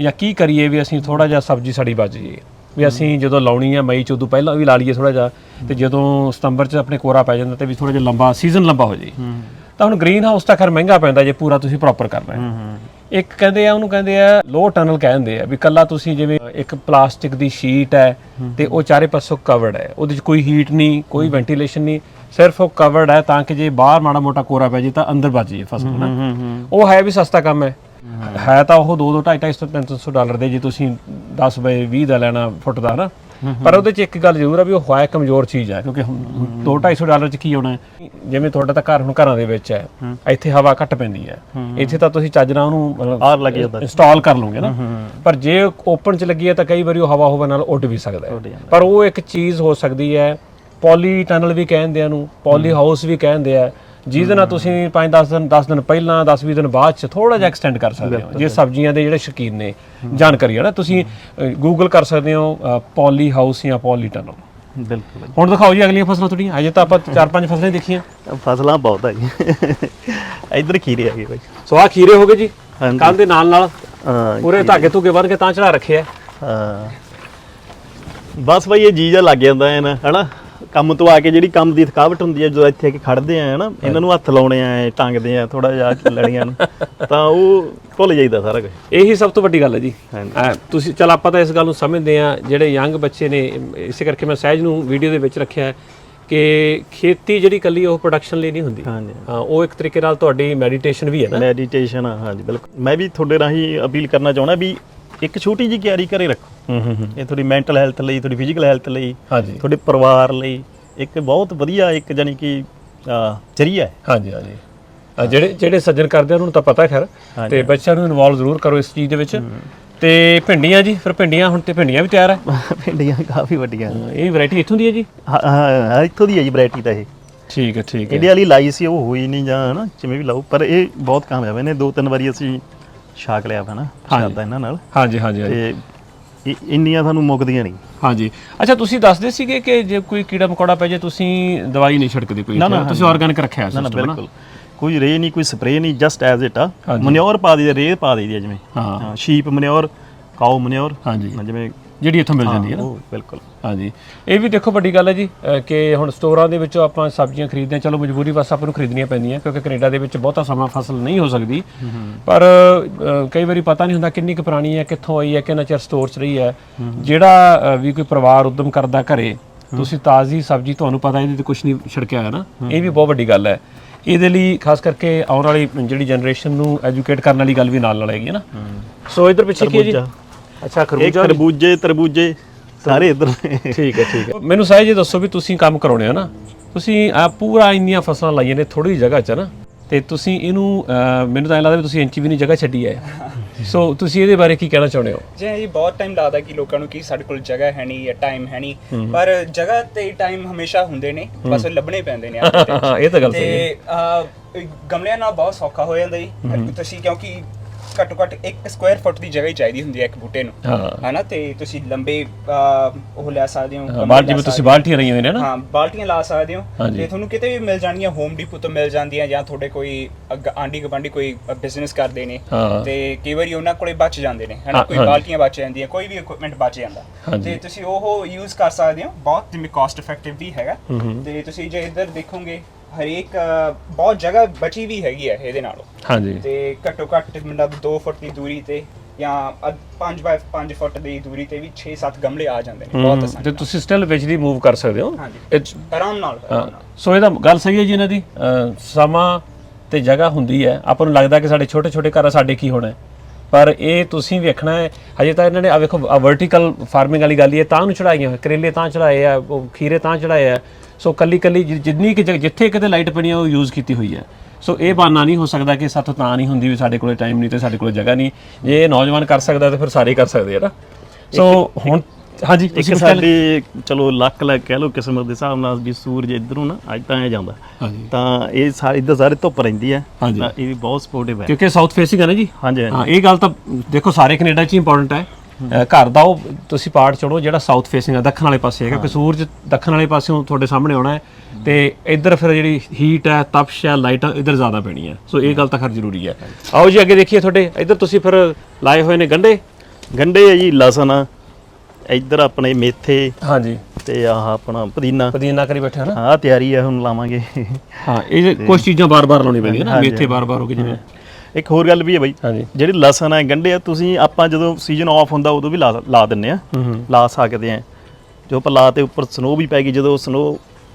ਜਾਂ ਕੀ ਕਰੀਏ ਵੀ ਅਸੀਂ ਥੋੜਾ ਜਿਹਾ ਸਬਜ਼ੀ ਸਾਡੀ ਬਚ ਜਾਈਏ। ਵੀ ਅਸੀਂ ਜਦੋਂ ਲਾਉਣੀ ਆ ਮਈ ਚ ਉਦੋਂ ਪਹਿਲਾਂ ਵੀ ਲਾ ਲਈਏ ਥੋੜਾ ਜਿਹਾ ਤੇ ਜਦੋਂ ਸਤੰਬਰ ਚ ਆਪਣੇ ਕੋਰਾ ਪੈ ਜਾਂਦਾ ਤੇ ਵੀ ਥੋੜਾ ਜਿਹਾ ਲੰਬਾ ਸੀਜ਼ਨ ਲੰਬਾ ਹੋ ਜਾਏ। ਤਾਂ ਹੁਣ ਗ੍ਰੀਨ ਹਾਊਸ ਤਾਂ ਖੈਰ ਮਹਿੰਗਾ ਪੈਂਦਾ ਜੇ ਪੂਰਾ ਤੁਸੀਂ ਪ੍ਰੋਪਰ ਕਰਨਾ ਹੈ। ਇੱਕ ਕਹਿੰਦੇ ਆ ਉਹਨੂੰ ਕਹਿੰਦੇ ਆ ਲੋ ਟਨਲ ਕਹਿੰਦੇ ਆ ਵੀ ਕੱਲਾ ਤੁਸੀਂ ਜਿਵੇਂ ਇੱਕ ਪਲਾਸਟਿਕ ਦੀ ਸ਼ੀਟ ਹੈ ਤੇ ਉਹ ਚਾਰੇ ਪਾਸੋਂ ਕਵਰਡ ਹੈ। ਉਹਦੇ 'ਚ ਕੋਈ ਹੀਟ ਨਹੀਂ ਕੋਈ ਵੈਂਟੀਲੇਸ਼ਨ ਨਹੀਂ ਸਿਰਫ ਉਹ ਕਵਰਡ ਹੈ ਤਾਂ ਕਿ ਜੇ ਬਾਹਰ ਮਾੜਾ ਮੋਟਾ ਕੋਰਾ ਪੈ ਜੇ ਤਾਂ ਅੰਦਰ ਵੱਜ ਜੇ ਫਸਲ ਨਾ ਉਹ ਹੈ ਵੀ ਸਸਤਾ ਕੰਮ ਹੈ। ਹੈ। ਤਾਂ ਉਹ 2 2 2.5 250 300 ਡਾਲਰ ਦੇ ਜੇ ਤੁਸੀਂ 10 ਬਾਏ 20 ਦਾ ਲੈਣਾ ਫੁੱਟ ਦਾ ਨਾ ਪਰ ਉਹਦੇ 'ਚ ਇੱਕ ਗੱਲ ਜ਼ਰੂਰ ਆ ਵੀ ਉਹ ਹੈ ਕਮਜ਼ੋਰ ਚੀਜ਼ ਹੈ ਕਿਉਂਕਿ 2 250 ਡਾਲਰ 'ਚ ਕੀ ਹੋਣਾ ਜਿਵੇਂ ਤੁਹਾਡਾ ਤਾਂ ਘਰ ਹੁਣ ਘਰਾਂ ਦੇ ਵਿੱਚ ਹੈ ਇੱਥੇ ਹਵਾ ਘੱਟ ਪੈਂਦੀ ਹੈ। ਇੱਥੇ ਤਾਂ ਤੁਸੀਂ ਚੱਜ ਨਾਲ ਉਹਨੂੰ ਆਰ ਲੱਗ ਜਾਂਦਾ। ਇੰਸਟਾਲ ਕਰ ਲਓਗੇ ਨਾ। ਪਰ ਜੇ ਓਪਨ 'ਚ ਲੱਗੀ ਹੈ ਤਾਂ ਕਈ ਵਾਰੀ ਉਹ ਹਵਾ ਹੋਵੇ ਨਾਲ ਉੱਡ ਵੀ ਸਕਦਾ ਹੈ। ਪਰ ਉਹ ਇੱਕ ਚੀਜ਼ ਹੋ ਸਕਦੀ ਹੈ ਪੋਲੀ ਟਨਲ ਵੀ ਕਹਿੰਦੇ ਆ ਨੂੰ ਪੋਲੀ ਹਾਊਸ ਵੀ ਕਹਿੰਦੇ ਆ। ਜਿਹਦੇ ਨਾਲ ਤੁਸੀਂ 5-10 ਦਿਨ 10 ਦਿਨ ਪਹਿਲਾਂ 10-20 ਦਿਨ ਬਾਅਦ ਚ ਥੋੜਾ ਜਿਹਾ ਐਕਸਟੈਂਡ ਕਰ ਸਕਦੇ ਹੋ। ਜੇ। ਸਬਜ਼ੀਆਂ ਦੇ ਜਿਹੜੇ ਸ਼ੌਕੀਨ ਨੇ ਜਾਣਕਾਰੀ ਹੈ ਨਾ ਤੁਸੀਂ ਗੂਗਲ ਕਰ ਸਕਦੇ ਹੋ ਪੋਲੀ ਹਾਊਸ ਜਾਂ ਪੋਲੀ ਟਨਲ ਬਿਲਕੁਲ ਹੁਣ ਦਿਖਾਓ ਜੀ ਅਗਲੀਆਂ ਫਸਲਾਂ ਤੁਹਾਡੀਆਂ। ਅਜੇ ਤਾਂ ਆਪਾਂ ਚਾਰ ਪੰਜ ਫਸਲਾਂ ਹੀ ਦੇਖੀਆਂ। ਫਸਲਾਂ ਬਹੁਤ ਆ ਜੀ ਇੱਧਰ ਖੀਰੇ ਆ ਗਏ ਬਾਈ। ਸੋ ਆਹ ਖੀਰੇ ਹੋ ਗਏ ਜੀ। ਕੰਨ ਦੇ ਨਾਲ ਨਾਲ। ਪੂਰੇ ਧਾਗੇ ਧੁਗੇ ਬੰਨ ਕੇ ਤਾਂ ਚੜਾ ਰੱਖਿਆ ਹਾਂ। ਬਸ ਬਈ ਇਹ ਜੀਜਾ ਲੱਗ ਜਾਂਦਾ ਹੈ ਨਾ ਹਨਾ? ਕੰਮ ਤੋਂ ਆ ਕੇ ਜਿਹੜੀ ਕੰਮ ਦੀ ਥਕਾਵਟ ਹੁੰਦੀ ਹੈ ਜਦੋਂ ਇੱਥੇ ਆ ਕੇ ਖੜਦੇ ਆ ਹਨਾ ਇਹਨਾਂ ਨੂੰ ਹੱਥ ਲਾਉਣੇ ਆ ਟੰਗਦੇ ਆ ਥੋੜਾ ਜਿਹਾ ਲੜੀਆਂ ਨੂੰ ਤਾਂ ਉਹ ਭੁੱਲ ਜਾਈਦਾ ਸਾਰਾ ਕੁਝ ਇਹੀ ਸਭ ਤੋਂ ਵੱਡੀ ਗੱਲ ਹੈ ਜੀ। ਤੁਸੀਂ ਚਲ ਆਪਾਂ ਤਾਂ ਇਸ ਗੱਲ ਨੂੰ ਸਮਝਦੇ ਆ ਜਿਹੜੇ ਯੰਗ ਬੱਚੇ ਨੇ ਇਸੇ ਕਰਕੇ ਮੈਂ ਸਹਿਜ ਨੂੰ ਵੀਡੀਓ ਦੇ ਵਿੱਚ ਰੱਖਿਆ ਹੈ ਕਿ ਖੇਤੀ ਜਿਹੜੀ ਕੱਲੀ ਉਹ ਪ੍ਰੋਡਕਸ਼ਨ ਲਈ ਨਹੀਂ ਹੁੰਦੀ। ਹਾਂ ਉਹ ਇੱਕ ਤਰੀਕੇ ਨਾਲ ਤੁਹਾਡੀ ਮੈਡੀਟੇਸ਼ਨ ਵੀ ਹੈ ਨਾ। ਮੈਡੀਟੇਸ਼ਨ ਹਾਂਜੀ ਬਿਲਕੁਲ। ਮੈਂ ਵੀ ਤੁਹਾਡੇ ਰਾਹੀਂ ਅਪੀਲ ਕਰਨਾ ਚਾਹੁੰਦਾ ਵੀ ਇੱਕ ਛੋਟੀ ਜਿਹੀ ਕਿਆਰੀ ਘਰੇ ਰੱਖੋ। ਹੂੰ ਹੂੰ ਇਹ ਤੁਹਾਡੀ ਮੈਂਟਲ ਹੈਲਥ ਲਈ ਤੁਹਾਡੀ ਫਿਜ਼ੀਕਲ ਹੈਲਥ ਲਈ ਹਾਂਜੀ। ਤੁਹਾਡੇ ਪਰਿਵਾਰ ਲਈ ਇੱਕ ਬਹੁਤ ਵਧੀਆ ਇੱਕ ਜਾਨੀ ਕਿ ਜ਼ਰੀਆ ਹੈ। ਹਾਂਜੀ ਹਾਂਜੀ। ਜਿਹੜੇ ਜਿਹੜੇ ਸੱਜਣ ਕਰਦੇ ਉਹਨਾਂ ਨੂੰ ਤਾਂ ਪਤਾ ਖੈਰ। ਤੇ ਬੱਚਿਆਂ ਨੂੰ ਇਨਵੋਲਵ ਜ਼ਰੂਰ ਕਰੋ ਇਸ ਚੀਜ਼ ਦੇ ਵਿੱਚ। ਤੇ ਭਿੰਡੀਆਂ ਜੀ ਫਿਰ ਭਿੰਡੀਆਂ ਹੁਣ ਤੇ ਭਿੰਡੀਆਂ ਵੀ ਤਿਆਰ ਹੈ। *laughs* ਭਿੰਡੀਆਂ ਕਾਫੀ ਵੱਡੀਆਂ। ਇਹ ਵੈਰਾਈਟੀ ਇੱਥੋਂ ਦੀ ਹੈ ਜੀ? ਹਾਂ ਇੱਥੋਂ ਦੀ ਹੈ ਜੀ ਵੈਰਾਈਟੀ ਤਾਂ ਇਹ। ਠੀਕ ਹੈ ਠੀਕ ਹੈ। ਇੰਡੀਆ ਵਾਲੀ ਲਾਈ ਸੀ ਉਹ ਹੋਈ ਨਹੀਂ ਜਾਂ ਹਨਾ ਜਿਵੇਂ ਵੀ ਲਾਓ ਪਰ ਇਹ ਬਹੁਤ ਕਾਮਯਾਬ ਹੈ। ਇਹਨੇ ਦੋ ਤਿੰਨ ਵਾਰੀ ਅਸੀਂ ਛਾਕ ਲਿਆ ਹਨਾ ਸ਼ਾਦਾ ਇਹਨਾਂ ਨਾਲ। ਹਾਂਜੀ ਹਾਂਜੀ ਤੇ ਇੰਨੀਆਂ ਸਾਨੂੰ ਮੁੱਕਦੀਆਂ ਨਹੀਂ। ਹਾਂਜੀ। ਅੱਛਾ ਤੁਸੀਂ ਦੱਸਦੇ ਸੀਗੇ ਕਿ ਜੇ ਕੋਈ ਕੀੜਾ ਮਕੌੜਾ ਪੈ ਜੇ ਤੁਸੀਂ ਦਵਾਈ ਨਹੀਂ ਛਿੜਕਦੇ ਕੋਈ ਨਾ, ਨਾ, ਤੁਸੀਂ ਆਰਗੈਨਿਕ ਰੱਖਿਆ ਨਾ ਨਾ ਸਿਸਟਮ ਨਾ? ਬਿਲਕੁਲ। ਕੋਈ ਰੇ ਨਹੀਂ ਕੋਈ ਸਪਰੇ ਨਹੀਂ ਜਸਟ ਐਜ਼ ਇਟ ਆ। ਹਾਂਜੀ। ਮਨਿਓਰ ਪਾ ਦਈਦਾ ਰੇ ਪਾ ਦਈਦੀ ਆ ਜਿਵੇਂ। ਹਾਂ। ਹਾਂ ਸ਼ੀਪ ਮਨਿਓਰ ਕਾਓ ਮਨਿਓਰ ਹਾਂਜੀ। ਜਿਵੇਂ ਜਿਹੜੀ ਇੱਥੋਂ ਮਿਲ ਜਾਂਦੀ ਹੈ ਨਾ। ਉਹ ਬਿਲਕੁਲ। ਹਾਂਜੀ। ਇਹ ਵੀ ਦੇਖੋ ਵੱਡੀ ਗੱਲ ਹੈ ਜੀ ਅਹ ਕਿ ਹੁਣ ਸਟੋਰਾਂ ਦੇ ਵਿੱਚੋਂ ਆਪਾਂ ਸਬਜ਼ੀਆਂ ਖਰੀਦਦੇ ਹਾਂ ਚਲੋ ਮਜਬੂਰੀ ਬਸ ਆਪਾਂ ਨੂੰ ਖਰੀਦਣੀਆਂ ਪੈਂਦੀਆਂ ਕਿਉਂਕਿ ਕੈਨੇਡਾ ਦੇ ਵਿੱਚ ਬਹੁਤਾ ਸਮਾਂ ਫਸਲ ਨਹੀਂ ਹੋ ਸਕਦੀ। ਪਰ ਅਹ, ਕਈ ਵਾਰੀ ਪਤਾ ਨਹੀਂ ਹੁੰਦਾ ਕਿੰਨੀ ਕੁ ਪੁਰਾਣੀ ਹੈ ਕਿੱਥੋਂ ਆਈ ਹੈ ਕਿੰਨਾ ਚਿਰ ਸਟੋਰ 'ਚ ਰਹੀ ਹੈ। ਜਿਹੜਾ ਅਹ, ਵੀ ਕੋਈ ਪਰਿਵਾਰ ਉਦਮ ਕਰਦਾ ਘਰੇ ਤੁਸੀਂ ਤਾਜ਼ੀ ਸਬਜ਼ੀ ਤੁਹਾਨੂੰ ਪਤਾ ਇਹਦੇ ਤੇ ਕੁਝ ਨਹੀਂ ਛਿੜਕਿਆ ਹੋਇਆ ਨਾ। ਇਹ ਵੀ ਬਹੁਤ ਵੱਡੀ ਗੱਲ ਹੈ। ਇਹਦੇ ਲਈ ਖਾਸ ਕਰਕੇ ਆਉਣ ਵਾਲੀ ਜਿਹੜੀ ਜਨਰੇਸ਼ਨ ਨੂੰ ਐਜੂਕੇਟ ਕਰਨ ਵਾਲੀ ਗੱਲ ਵੀ ਨਾਲ ਨਾਲ ਹੈਗੀ ਹੈ ਨਾ। ਸੋ ਇਧਰ ਪਿੱਛੇ ਕੀ ਹੈ ਜੀ। ਅੱਛਾ ਇਹ ਖਰਬੂਜਾ ਵੀ- ਖਰਬੂਜੇ ਤਰਬੂਜੇ ਸਾਰੇ ਇੱਧਰ ਨੇ। ਠੀਕ ਹੈ ਠੀਕ ਹੈ। *laughs* ਮੈਨੂੰ ਸਾਹਿਬ ਜੀ ਦੱਸੋ ਵੀ ਤੁਸੀਂ ਕੰਮ ਕਰਾਉਣੇ ਹੋ ਨਾ ਤੁਸੀਂ ਆ ਪੂਰਾ ਇੰਨੀਆਂ ਫਸਲਾਂ ਲਾਈਆਂ ਨੇ ਥੋੜੀ ਜਗ੍ਹਾ 'ਚ ਨਾ ਤੇ ਤੁਸੀਂ ਇਹਨੂੰ ਅਹ, ਮੈਨੂੰ ਤਾਂ ਐਂ ਲੱਗਦਾ ਵੀ ਤੁਸੀਂ ਇੰਚ ਵੀ ਨਹੀਂ ਜਗ੍ਹਾ ਛੱਡੀ ਹੈ। *laughs* ਸੋ ਤੁਸੀਂ ਇਹਦੇ ਬਾਰੇ ਕੀ ਕਹਿਣਾ ਚਾਹੁੰਦੇ ਹੋ? ਜੇ ਜੀ ਬਹੁਤ ਟਾਈਮ ਲੱਗਦਾ ਕਿ ਲੋਕਾਂ ਨੂੰ ਕਿ ਸਾਡੇ ਕੋਲ ਜਗ੍ਹਾ ਹੈ ਨਹੀਂ ਜਾਂ ਟਾਈਮ ਹੈ ਨਹੀਂ ਪਰ ਜਗ੍ਹਾ ਤੇ ਟਾਈਮ ਹਮੇਸ਼ਾ ਹੁੰਦੇ ਨੇ ਬਸ ਲੱਭਣੇ ਪੈਂਦੇ ਨੇ ਆਪਣੇ ਤੇ। ਹਾਂ ਇਹ ਤਾਂ ਗੱਲ ਸਹੀ ਹੈ। ਤੇ ਅਹ, ਗਮਲਿਆਂ ਨਾਲ ਬਹੁਤ ਸੌਖਾ ਹੋ ਜਾਂਦਾ ਜੀ ਤੁਸੀਂ ਕਿਉਂਕਿ ਘੱਟੋ ਘੱਟ 1 ਸਕੁਆਇਰ ਫੁੱਟ ਦੀ ਜਗ੍ਹਾ ਹੀ ਚਾਹੀਦੀ ਹੁੰਦੀ ਹੈ ਇੱਕ ਬੂਟੇ ਨੂੰ। ਹਾਂ। ਹਨਾ? ਤੇ ਤੁਸੀਂ ਲੰਬੇ ਅਹ, ਉਹ ਲੈ ਸਕਦੇ ਹੋ ਗਮਲੇ ਬਾਹਰ ਲੈ ਤੁਸੀਂ ਸਕਦੇ ਬਾਲਟੀਆਂ ਰਹੀਆਂ ਹੋਈਆਂ ਨੇ। ਨਾ। ਹਾਂ ਬਾਲਟੀਆਂ ਲਾ ਸਕਦੇ ਹੋ। ਹਾਂਜੀ। ਤੇ ਤੁਹਾਨੂੰ ਕਿਤੇ ਵੀ ਮਿਲ ਜਾਣਗੀਆਂ ਹੋਮ ਡੀਪੋ ਤੋਂ ਮਿਲ ਜਾਂਦੀਆਂ ਜਾਂ ਤੁਹਾਡੇ ਕੋਈ ਅੱਗ- ਆਂਢੀ ਗੁਆਂਢੀ ਕੋਈ ਬਿਜ਼ਨਸ ਕਰਦੇ ਨੇ ਹਾਂ। ਤੇ ਕਈ ਵਾਰੀ ਉਹਨਾਂ ਕੋਲੇ ਬਚ ਜਾਂਦੇ ਨੇ ਹਨਾ? ਹਾਂ, ਕੋਈ ਹਾਂਜੀ। ਬਾਲਟੀਆਂ ਬਚ ਜਾਂਦੀਆਂ ਕੋਈ ਵੀ ਇਕਵਿਪਮੈਂਟ ਬਚ ਜਾਂਦਾ। ਹਾਂਜੀ। ਤੇ ਤੁਸੀਂ ਉਹ ਯੂਜ਼ ਕਰ ਸਕਦੇ ਹੋ ਬਹੁਤ ਜਿਵੇਂ ਕਾਸਟ ਇਫੈਕਟਿਵ ਵੀ ਹੈਗਾ। ਤੇ ਤੁਸੀਂ ਜੇ ਇੱਧਰ ਦੇਖੋਗੇ ਹਰੇਕ ਬਹੁਤ ਜਗ੍ਹਾ ਬਚੀ ਵੀ ਹੈਗੀ ਹੈ ਇਹਦੇ ਨਾਲੋਂ। ਹਾਂਜੀ। ਤੇ ਘੱਟੋ ਘੱਟ ਮਤਲਬ 2 ਫੁੱਟ ਦੀ ਦੂਰੀ ਤੇ ਜਾਂ 5 ਬਾਈ 5 ਫੁੱਟ ਦੀ ਦੂਰੀ ਤੇ ਵੀ 6-7 ਗਮਲੇ ਆ ਜਾਂਦੇ ਨੇ ਬਹੁਤ ਆਸਾਨੀ ਤੇ ਤੁਸੀਂ ਸਟਿਲ ਵਿੱਚ ਦੀ ਮੂਵ ਕਰ ਸਕਦੇ ਹੋ। ਆਰਾਮ ਨਾਲ ਸੋ ਇਹਦਾ ਗੱਲ ਸਹੀ ਹੈ ਜੀ ਇਹਨਾਂ ਦੀ। ਸਮਾਂ ਤੇ ਜਗ੍ਹਾ ਹੁੰਦੀ ਹੈ। ਆਪਾਂ ਨੂੰ ਲੱਗਦਾ ਕਿ ਸਾਡੇ ਛੋਟੇ ਛੋਟੇ ਘਰ ਆ ਸਾਡੇ ਕੀ ਹੋਣਾ ਪਰ ਇਹ ਤੁਸੀਂ ਵੇਖਣਾ ਹੈ ਹਜੇ ਤਾਂ ਇਹਨਾਂ ਨੇ ਆ ਵੇਖੋ ਵਰਟੀਕਲ ਫਾਰਮਿੰਗ ਵਾਲੀ ਗੱਲ ਹੀ ਹੈ ਤਾਂ ਨੂੰ ਚੜਾਈਆਂ ਕਰੇਲੇ ਤਾਂ ਚੜਾਏ ਆ ਉਹ ਖੀਰੇ ਤਾਂ ਚੜਾਏ ਆ। ਸੋ ਕੱਲੀ ਕੱਲੀ ਜਿੰਨੀ ਕਿ ਜਿੱਥੇ ਕਿਤੇ ਲਾਈਟ ਪਣੀ ਆ ਉਹ ਯੂਜ਼ ਕੀਤੀ ਹੋਈ ਹੈ। ਸੋ ਇਹ ਬਹਾਨਾ ਨਹੀਂ ਹੋ ਸਕਦਾ ਕਿ ਸਾਥੋਂ ਤਾਂ ਨਹੀਂ ਹੁੰਦੀ ਵੀ ਸਾਡੇ ਕੋਲੇ ਟਾਈਮ ਨਹੀਂ ਤੇ ਸਾਡੇ ਕੋਲੇ ਜਗ੍ਹਾ ਨਹੀਂ। ਜੇ ਇਹ ਨੌਜਵਾਨ ਕਰ ਸਕਦਾ ਤਾਂ ਫਿਰ ਸਾਰੇ ਕਰ ਸਕਦੇ ਆ ਨਾ। ਸੋ ਹੁਣ ਹਾਂਜੀ ਇੱਕ ਤੁਸੀਂ ਕੁਛ ਕਹਿ ਸਾਡੇ ਚਲੋ ਲੱਕ ਲੱਗ ਕਹਿ ਲਓ ਕਿਸਮਤ ਦੇ ਹਿਸਾਬ ਨਾਲ ਵੀ ਸੂਰਜ ਇਧਰੋਂ ਨਾ ਅੱਜ ਤਾਂ ਐ ਜਾਂਦਾ। ਹਾਂਜੀ। ਤਾਂ ਇਹ ਸਾਰੇ ਇੱਧਰ ਸਾਰੇ ਧੁੱਪ ਰਹਿੰਦੀ ਹੈ। ਹਾਂਜੀ। ਤਾਂ ਇਹ ਵੀ ਬਹੁਤ ਸਪੋਰਟਿਵ ਹੈ। ਕਿਉਂਕਿ ਸਾਊਥ ਫੇਸਿੰਗ ਹੈ ਨਾ ਜੀ? ਹਾਂਜੀ ਹਾਂਜੀ। ਹਾਂ ਇਹ ਗੱਲ ਤਾਂ ਦੇਖੋ ਸਾਰੇ ਕੈਨੇਡਾ 'ਚ ਇੰਪੋਰਟੈਂਟ ਹੈ। ਅਹ ਘਰ ਦਾ ਉਹ ਤੁਸੀਂ ਪਾਰਟ ਚੜੋ ਜਿਹੜਾ ਸਾਊਥ ਫੇਸਿੰਗ ਹੈ ਦੱਖਣ ਵਾਲੇ ਪਾਸੇ ਹੈਗਾ। ਕਿ ਸੂਰਜ ਦੱਖਣ ਵਾਲੇ ਪਾਸਿਓਂ ਤੁਹਾਡੇ ਸਾਹਮਣੇ ਆਉਣਾ ਹੈ ਤੇ ਇੱਧਰ ਫਿਰ ਜਿਹੜੀ ਹੀਟ ਹੈ ਤਪਸ਼ ਹੈ ਲਾਈਟ ਇੱਧਰ ਜ਼ਿਆਦਾ ਪੈਣੀ ਹੈ। ਸੋ ਇਹ ਗੱਲ ਤਾਂ ਖਰ ਜ਼ਰੂਰੀ ਹੈ। ਆਓ ਜੀ ਅੱਗੇ ਦੇਖੀਏ ਤੁਹਾਡੇ। ਇੱਧਰ ਤੁਸੀਂ ਫਿਰ ਲਾਏ ਹੋਏ ਨੇ ਗੰਡੇ। ਗੰਡੇ ਹੈ ਜੀ ਲਸਣ ਆ, ਇੱਧਰ ਆਪਣੇ ਮੇਥੇ ਹਾਂਜੀ। ਤੇ ਆਹ ਆਪਣਾ ਪੁਦੀਨਾ। ਪੁਦੀਨਾ ਕਰੀ ਬੈਠੇ ਹਨਾ ਆਹ ਤਿਆਰੀ ਹੈ ਹੁਣ ਲਾਵਾਂਗੇ। ਹਾਂ ਇਹ ਕੁਝ ਚੀਜ਼ਾਂ ਬਾਰ-ਬਾਰ ਲਾਉਣੀ ਪੈਂਦੀਆਂ ਨਾ ਮੇਥੇ ਬਾਰ-ਬਾਰ ਹੋ ਕੇ ਜਿਵੇਂ। ਇੱਕ ਹੋਰ ਗੱਲ ਵੀ ਹੈ ਬਾਈ ਹਾਂਜੀ। ਜਿਹੜੀ ਲਸਣ ਹੈ ਗੰਢੇ ਆ ਤੁਸੀਂ ਆਪਾਂ ਜਦੋਂ ਸੀਜ਼ਨ ਆਫ ਹੁੰਦਾ ਉਦੋਂ ਵੀ ਲਾ ਲਾ ਦਿੰਨੇ ਆ। ਲਾ ਸਕਦੇ ਆ। ਜੋ ਆਪਾਂ ਲਾ ਤੇ ਉੱਪਰ ਸਨੋ ਵੀ ਪੈ ਗਈ ਜਦੋਂ ਸਨੋ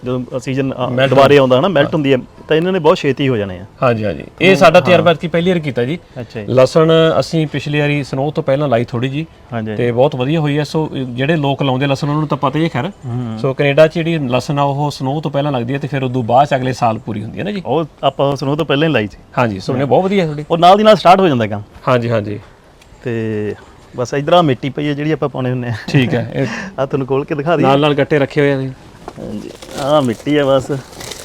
ਜਦੋਂ ਸੀਜ਼ਨ ਦੁਬਾਰੇ ਆਉਂਦਾ ਹਨਾ ਮੈਲਟ ਹੁੰਦੀ ਹੈ ਤਾਂ ਇਹਨਾਂ ਨੇ ਬਹੁਤ ਛੇਤੀ ਹੋ ਜਾਣੇ ਆ। ਹਾਂਜੀ ਹਾਂਜੀ। ਇਹ ਸਾਡਾ ਤਜਰਬਾ ਕੀ ਪਹਿਲੀ ਵਾਰ ਕੀਤਾ ਜੀ। ਲਸਣ ਅਸੀਂ ਪਿਛਲੀ ਵਾਰੀ ਸਨੋ ਤੋਂ ਪਹਿਲਾਂ ਲਾਈ ਥੋੜੀ ਜੀ ਤੇ ਬਹੁਤ ਵਧੀਆ ਹੋਈ ਹੈ। ਸੋ ਜਿਹੜੇ ਲੋਕ ਲਾਉਂਦੇ ਲਸਣ ਉਹਨਾਂ ਨੂੰ ਤਾਂ ਪਤਾ ਹੀ ਖੈਰ। ਸੋ ਕੈਨੇਡਾ 'ਚ ਜਿਹੜੀ ਲਸਣ ਆ ਉਹ ਸਨੋ ਤੋਂ ਪਹਿਲਾਂ ਲੱਗਦੀ ਹੈ ਤੇ ਫਿਰ ਉਦੋਂ ਬਾਅਦ ਅਗਲੇ ਸਾਲ ਪੂਰੀ ਹੁੰਦੀ ਹੈ ਨਾ ਜੀ। ਉਹ ਆਪਾਂ ਸਨੋ ਤੋਂ ਪਹਿਲਾਂ ਹੀ ਲਾਈ ਸੀ। ਹਾਂਜੀ ਸੋ ਨੇ ਬਹੁਤ ਵਧੀਆ ਤੁਹਾਡੀ ਉਹ ਨਾਲ ਦੀ ਨਾਲ ਸਟਾਰਟ ਹੋ ਜਾਂਦਾ ਕੰਮ। ਹਾਂਜੀ ਹਾਂਜੀ। ਤੇ ਬਸ ਇਧਰ ਆ ਮਿੱਟੀ ਪਈ ਹੈ ਜਿਹੜੀ ਆਪਾਂ ਪਾਉਣੇ ਹੁੰਨੇ ਆ। ਠੀਕ ਹੈ। ਆ ਤੁਹਾਨੂੰ ਖੋਲ ਕੇ ਦਿਖਾ ਦਈਏ। ਨਾਲ ਨਾਲ ਗੱਟੇ ਰੱਖੇ ਹੋਏ ਆ ਜੀ। ਹਾਂਜੀ। ਆ ਮਿੱਟੀ ਹੈ ਬਸ।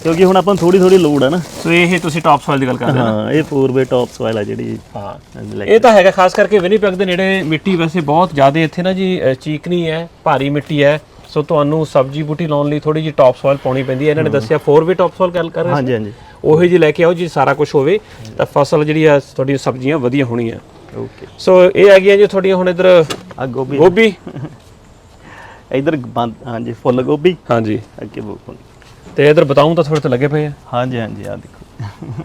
ਕਿਉਂਕਿ ਹੁਣ ਆਪਾਂ ਨੂੰ ਥੋੜੀ ਥੋੜੀ ਲੋੜ ਹੈ ਨਾ। ਸੋ ਇਹ ਤੁਸੀਂ ਟਾਪ ਸੋਇਲ ਦੀ ਗੱਲ ਕਰਦੇ ਹੋ ਨਾ? ਹਾਂ ਇਹ ਪੂਰਬੇ ਟੌਪ ਸੋਇਲ ਆ ਜਿਹੜੀ ਹਾਂ। ਇਹ ਤਾਂ ਹੈਗਾ ਖਾਸ ਕਰਕੇ ਵਿਨੀਪੈਗ ਦੇ ਨੇੜੇ ਮਿੱਟੀ ਵੈਸੇ ਬਹੁਤ ਜ਼ਿਆਦਾ ਇੱਥੇ ਨਾ ਜੀ ਅ, ਚੀਕਨੀ ਹੈ ਭਾਰੀ ਮਿੱਟੀ ਹੈ। ਸੋ ਤੁਹਾਨੂੰ ਸਬਜੀ ਬੂਟੀ ਲਾਉਣ ਲਈ ਥੋੜੀ ਜੀ ਟਾਪ ਸੋਇਲ ਪਾਉਣੀ ਪੈਂਦੀ ਹੈ। ਇਹਨਾਂ ਨੇ ਦੱਸਿਆ 4 ਵੇ ਟਾਪ ਸੋਇਲ ਗੱਲ ਕਰ ਰਹੇ ਹਾਂਜੀ ਹਾਂਜੀ। ਉਹੀ ਜੀ ਲੈ ਕੇ ਆਓ ਜੀ ਸਾਰਾ ਕੁਝ ਹੋਵੇ ਤਾਂ ਫਸਲ ਜਿਹੜੀ ਆ ਤੁਹਾਡੀਆਂ ਸਬਜ਼ੀਆਂ ਵਧੀਆ ਹੋਣੀਆਂ। ਓਕੇ ਸੋ ਇਹ ਹੈਗੀਆਂ ਜੀ ਤੁਹਾਡੀਆਂ ਹੁਣ ਇਧਰ ਆ ਗੋਭੀ। ਗੋਭੀ। ਇਧਰ ਬੰਦ ਹਾਂਜੀ ਫੁੱਲ ਗੋਭੀ। ਹਾਂਜੀ। ਅੱਗੇ ਬੋਲ। ਤੇ ਇਧਰ ਬਤਾਉਂ ਤਾਂ ਥੋੜੇ ਤੇ ਲੱਗੇ ਪਏ ਆ। ਹਾਂਜੀ ਹਾਂਜੀ ਆ ਦੇਖੋ।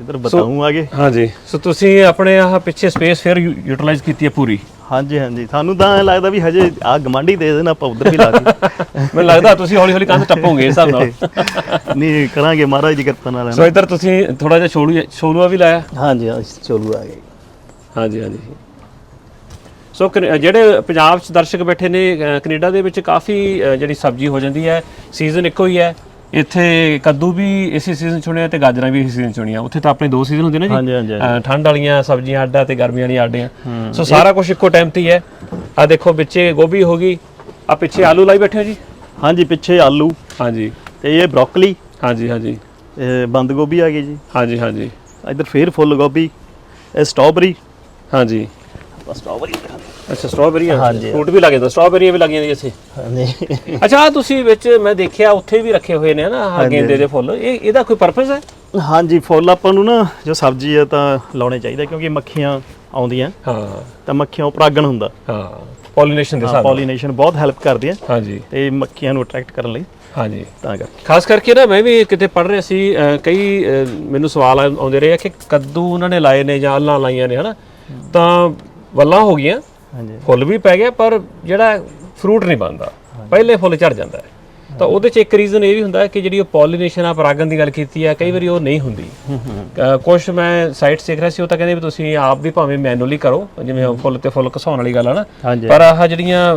ਇਧਰ ਬਤਾਉਂ ਆਗੇ ਹਾਂਜੀ। ਸੋ ਤੁਸੀਂ ਆਪਣੇ ਆਹ ਪਿੱਛੇ ਸਪੇਸ ਫਿਰ ਯੂਟਿਲਾਈਜ਼ ਕੀਤੀ ਹੈ ਪੂਰੀ? ਹਾਂਜੀ ਹਾਂਜੀ। ਸਾਨੂੰ ਤਾਂ ਐਂ ਲੱਗਦਾ ਵੀ ਹਜੇ ਆ ਗਮਾਂਡੀ ਦੇ ਦੇਣਾ ਆਪਾਂ ਉਧਰ ਵੀ ਲਾ ਕੇ। ਮੈਨੂੰ ਲੱਗਦਾ ਤੁਸੀਂ ਹੌਲੀ ਹੌਲੀ ਕੰਧ ਟੱਪੋਗੇ ਇਸ ਹਿਸਾਬ ਨਾਲ। ਨਹੀਂ ਕਰਾਂਗੇ ਮਹਾਰਾਜ ਦੀ ਕਿਰਪਾ ਨਾਲ। ਸੋ ਇਧਰ ਤੁਸੀਂ ਥੋੜਾ ਜਿਹਾ ਛੋਲੂ ਛੋਲੂਆ ਵੀ ਲਾਇਆ। ਹਾਂਜੀ ਚਲੂ ਆ ਗਏ। ਹਾਂਜੀ ਹਾਂਜੀ। ਸੋ ਜਿਹੜੇ ਪੰਜਾਬ 'ਚ ਦਰਸ਼ਕ ਬੈਠੇ ਨੇ ਕੈਨੇਡਾ ਦੇ ਵਿੱਚ ਕਾਫੀ ਜਿਹੜੀ ਸਬਜ਼ੀ ਹੋ ਜਾਂਦੀ ਹੈ ਸੀਜ਼ਨ ਇੱਕੋ ਹੀ ਹੈ। ਇੱਥੇ ਕੱਦੂ ਵੀ ਇਸੇ ਸੀਜ਼ਨ ਚੁਣਿਆ ਤੇ ਗਾਜਰਾਂ ਵੀ ਇਸੇ ਸੀਜ਼ਨ ਚੁਣੀਆਂ ਉੱਥੇ ਤਾਂ ਆਪਣੇ ਦੋ ਸੀਜ਼ਨ ਹੁੰਦੇ ਨੇ ਜੀ। ਠੰਡ ਵਾਲੀਆਂ ਸਬਜ਼ੀਆਂ ਅੱਡਾ ਤੇ ਗਰਮੀਆਂ ਵਾਲੀਆਂ ਅੱਡੀਆਂ ਸੋ ਸਾਰਾ ਕੁਝ ਇੱਕੋ ਟਾਈਮ ਤੇ ਹੀ ਹੈ। ਆ ਦੇਖੋ ਵਿੱਚੇ ਗੋਭੀ ਹੋ ਗਈ। ਆ ਪਿੱਛੇ ਆਲੂ ਲਾਈ ਬੈਠੇ ਹੋ ਜੀ? ਹਾਂਜੀ ਪਿੱਛੇ ਆਲੂ। ਹਾਂਜੀ। ਤੇ ਇਹ ਬ੍ਰੋਕਲੀ। ਹਾਂਜੀ ਹਾਂਜੀ। ਇਹ ਬੰਦ ਗੋਭੀ ਆ ਗਈ ਜੀ। ਹਾਂਜੀ ਹਾਂਜੀ। ਇਧਰ ਫੇਰ ਫੁੱਲ ਗੋਭੀ। ਇਹ ਸਟ੍ਰਾਬੇਰੀ। ਹਾਂਜੀ। ਸਟ੍ਰਾਬੇਰੀ ਅੱਛਾ ਸਟ੍ਰਾਬੇਰੀਆਂ ਹਾਂਜੀ। ਫਰੂਟ ਵੀ ਲੱਗੇ ਤਾਂ ਸਟ੍ਰਾਬੇਰੀਆਂ ਵੀ ਲੱਗੀਆਂ ਨੇ ਇੱਥੇ। ਹਾਂਜੀ। ਅੱਛਾ ਆਹ ਤੁਸੀਂ ਵਿੱਚ ਮੈਂ ਦੇਖਿਆ ਉੱਥੇ ਵੀ ਰੱਖੇ ਹੋਏ ਨੇ ਨਾ ਆਹ ਗੇਂਦੇ ਦੇ ਫੁੱਲ। ਇਹ ਇਹਦਾ ਕੋਈ ਪਰਪਸ ਹੈ? ਹਾਂਜੀ ਫੁੱਲ ਆਪਾਂ ਨੂੰ ਨਾ ਜੋ ਸਬਜ਼ੀ ਹੈ ਤਾਂ ਲਾਉਣੇ ਚਾਹੀਦੇ ਕਿਉਂਕਿ ਮੱਖੀਆਂ ਆਉਂਦੀਆਂ। ਹਾਂ। ਤਾਂ ਮੱਖੀਆਂ ਉਹ ਪਰਾਗਣ ਹੁੰਦਾ। ਹਾਂ ਪੋਲੀਨੇਸ਼ਨ ਦੇ ਨਾਲ। ਪੋਲੀਨੇਸ਼ਨ ਬਹੁਤ ਹੈਲਪ ਕਰਦੀਆਂ ਹਾਂਜੀ। ਤੇ ਮੱਖੀਆਂ ਨੂੰ ਅਟਰੈਕਟ ਕਰਨ ਲਈ। ਹਾਂਜੀ। ਤਾਂ ਕਰਕੇ। ਖਾਸ ਕਰਕੇ ਨਾ ਮੈਂ ਵੀ ਕਿਤੇ ਪੜ ਰਿਹਾ ਸੀ ਅਹ, ਕਈ ਅਹ, ਮੈਨੂੰ ਸਵਾਲ ਆ- ਆਉਂਦੇ ਰਹੇ ਆ ਕਿ ਕੱਦੂ ਉਹਨਾਂ ਨੇ ਲਾਏ ਨੇ ਜਾਂ ਅੱਲਾਂ ਲਾਈਆਂ ਨੇ ਹਨਾ? ਤਾਂ ਵੱਲਾਂ ਹੋ ਗਈਆਂ ਹਾਂਜੀ। ਫੁੱਲ ਵੀ ਪੈ ਗਿਆ ਪਰ ਜਿਹੜਾ ਫਰੂਟ ਨਹੀਂ ਬਣਦਾ। ਪਹਿਲੇ ਫੁੱਲ ਝੜ ਜਾਂਦਾ ਹੈ। ਤਾਂ ਉਹਦੇ ਚ ਇੱਕ ਰੀਜ਼ਨ ਇਹ ਵੀ ਹੁੰਦਾ ਹੈ ਕਿ ਜਿਹੜੀ ਉਹ ਪੋਲੀਨੇਸ਼ਨ ਆ ਪਰਾਗਣ ਦੀ ਗੱਲ ਕੀਤੀ ਹੈ ਕਈ ਵਾਰੀ ਉਹ ਨਹੀਂ ਹੁੰਦੀ। ਕੁਝ ਮੈਂ ਸਾਈਟ ਦੇਖ ਰਿਹਾ ਸੀ ਉਹ ਤਾਂ ਕਹਿੰਦੇ ਵੀ ਤੁਸੀਂ ਆਪ ਵੀ ਭਾਵੇਂ ਮੈਨੂਅਲੀ ਕਰੋ ਜਿਵੇਂ ਫੁੱਲ ਤੇ ਫੁੱਲ ਘਸਾਉਣ ਵਾਲੀ ਗੱਲ ਆ ਨਾ। ਪਰ ਆਹ ਜਿਹੜੀਆਂ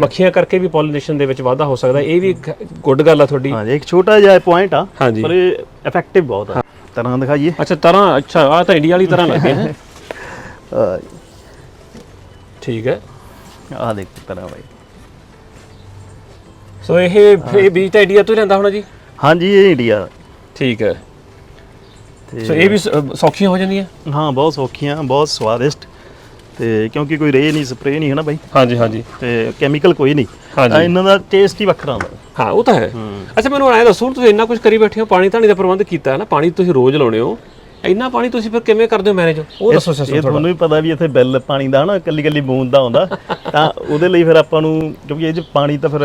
ਮੱਖੀਆਂ ਕਰਕੇ ਵੀ ਪੋਲੀਨੇਸ਼ਨ ਦੇ ਵਿੱਚ ਵਾਧਾ ਹੋ ਸਕਦਾ ਇਹ ਵੀ ਗੁੱਡ ਗੱਲ ਆ ਤੁਹਾਡੀ। ਹਾਂਜੀ ਇੱਕ ਛੋਟਾ ਜਿਹਾ ਪੁਆਇੰਟ ਆ। ਪਰ ਇਹ ਇਫੈਕਟਿਵ ਬਹੁਤ ਆ। ਤਰ੍ਹਾਂ ਦਿਖਾਈਏ। ਅੱਛਾ ਤਰ੍ਹਾਂ ਅੱਛਾ ਆ ਤਾਂ ਇੰਡੀਆ ਵਾਲੀ ਤਰ੍ਹਾਂ ਲੱਗਦੇ ਹੈ। ਠੀਕ ਹੈ। ਆ ਦੇਖ ਤਰ੍ਹਾਂ ਬਾਈ। ਸੋ ਇਹ ਇਹ ਬੀਜ ਤਾਂ ਇੰਡੀਆ ਤੋਂ ਹੀ ਲੈਂਦਾ ਹੋਣਾ ਜੀ? ਹਾਂਜੀ ਇਹ ਇੰਡੀਆ ਠੀਕ ਹੈ। ਤੇ ਸੋ ਇਹ ਵੀ ਸ- ਸੌਖੀਆਂ ਹੋ ਜਾਂਦੀਆਂ? ਹਾਂ ਬਹੁਤ ਸੌਖੀਆਂ ਬਹੁਤ ਸਵਾਦਿਸ਼ਟ। ਤੇ ਕਿਉਂਕਿ ਕੋਈ ਰੇ ਨਹੀਂ ਸਪਰੇ ਨਹੀਂ ਹੈ ਨਾ ਬਾਈ। ਹਾਂਜੀ ਹਾਂਜੀ। ਤੇ ਕੈਮੀਕਲ ਕੋਈ ਨਹੀਂ। ਹਾਂਜੀ। ਤਾਂ ਇਹਨਾਂ ਦਾ ਟੇਸਟ ਹੀ ਵੱਖਰਾ ਹੁੰਦਾ। ਹਾਂ ਉਹ ਤਾਂ ਹੈ। ਅੱਛਾ ਮੈਨੂੰ ਐਂ ਦੱਸੋ ਤੁਸੀਂ ਇੰਨਾ ਕੁਝ ਕਰੀ ਬੈਠੇ ਹੋ ਪਾਣੀ ਧਾਣੀ ਦਾ ਪ੍ਰਬੰਧ ਕੀਤਾ ਹੈ ਨਾ ਪਾਣੀ ਤੁਸੀਂ ਰੋਜ਼ ਲਾਉਣੇ ਹੋ। ਇੰਨਾ ਪਾਣੀ ਤੁਸੀਂ ਫਿਰ ਕਿਵੇਂ ਕਰਦੇ ਹੋ ਮੈਨੇਜ ਉਹ ਦੱਸੋ ਇਹ ਸਿਸਟਮ ਥੋੜਾ ਤੁਹਾਨੂੰ ਵੀ ਪਤਾ ਵੀ ਇੱਥੇ ਬਿੱਲ ਪਾਣੀ ਦਾ ਹਨਾ ਕੱਲੀ ਕੱਲੀ ਬੂੰਦ ਦਾ ਆਉਂਦਾ *laughs* ਤਾਂ ਉਹਦੇ ਲਈ ਫਿਰ ਆਪਾਂ ਨੂੰ ਕਿਉਂਕਿ ਇਹ ਚ ਪਾਣੀ ਤਾਂ ਫਿਰ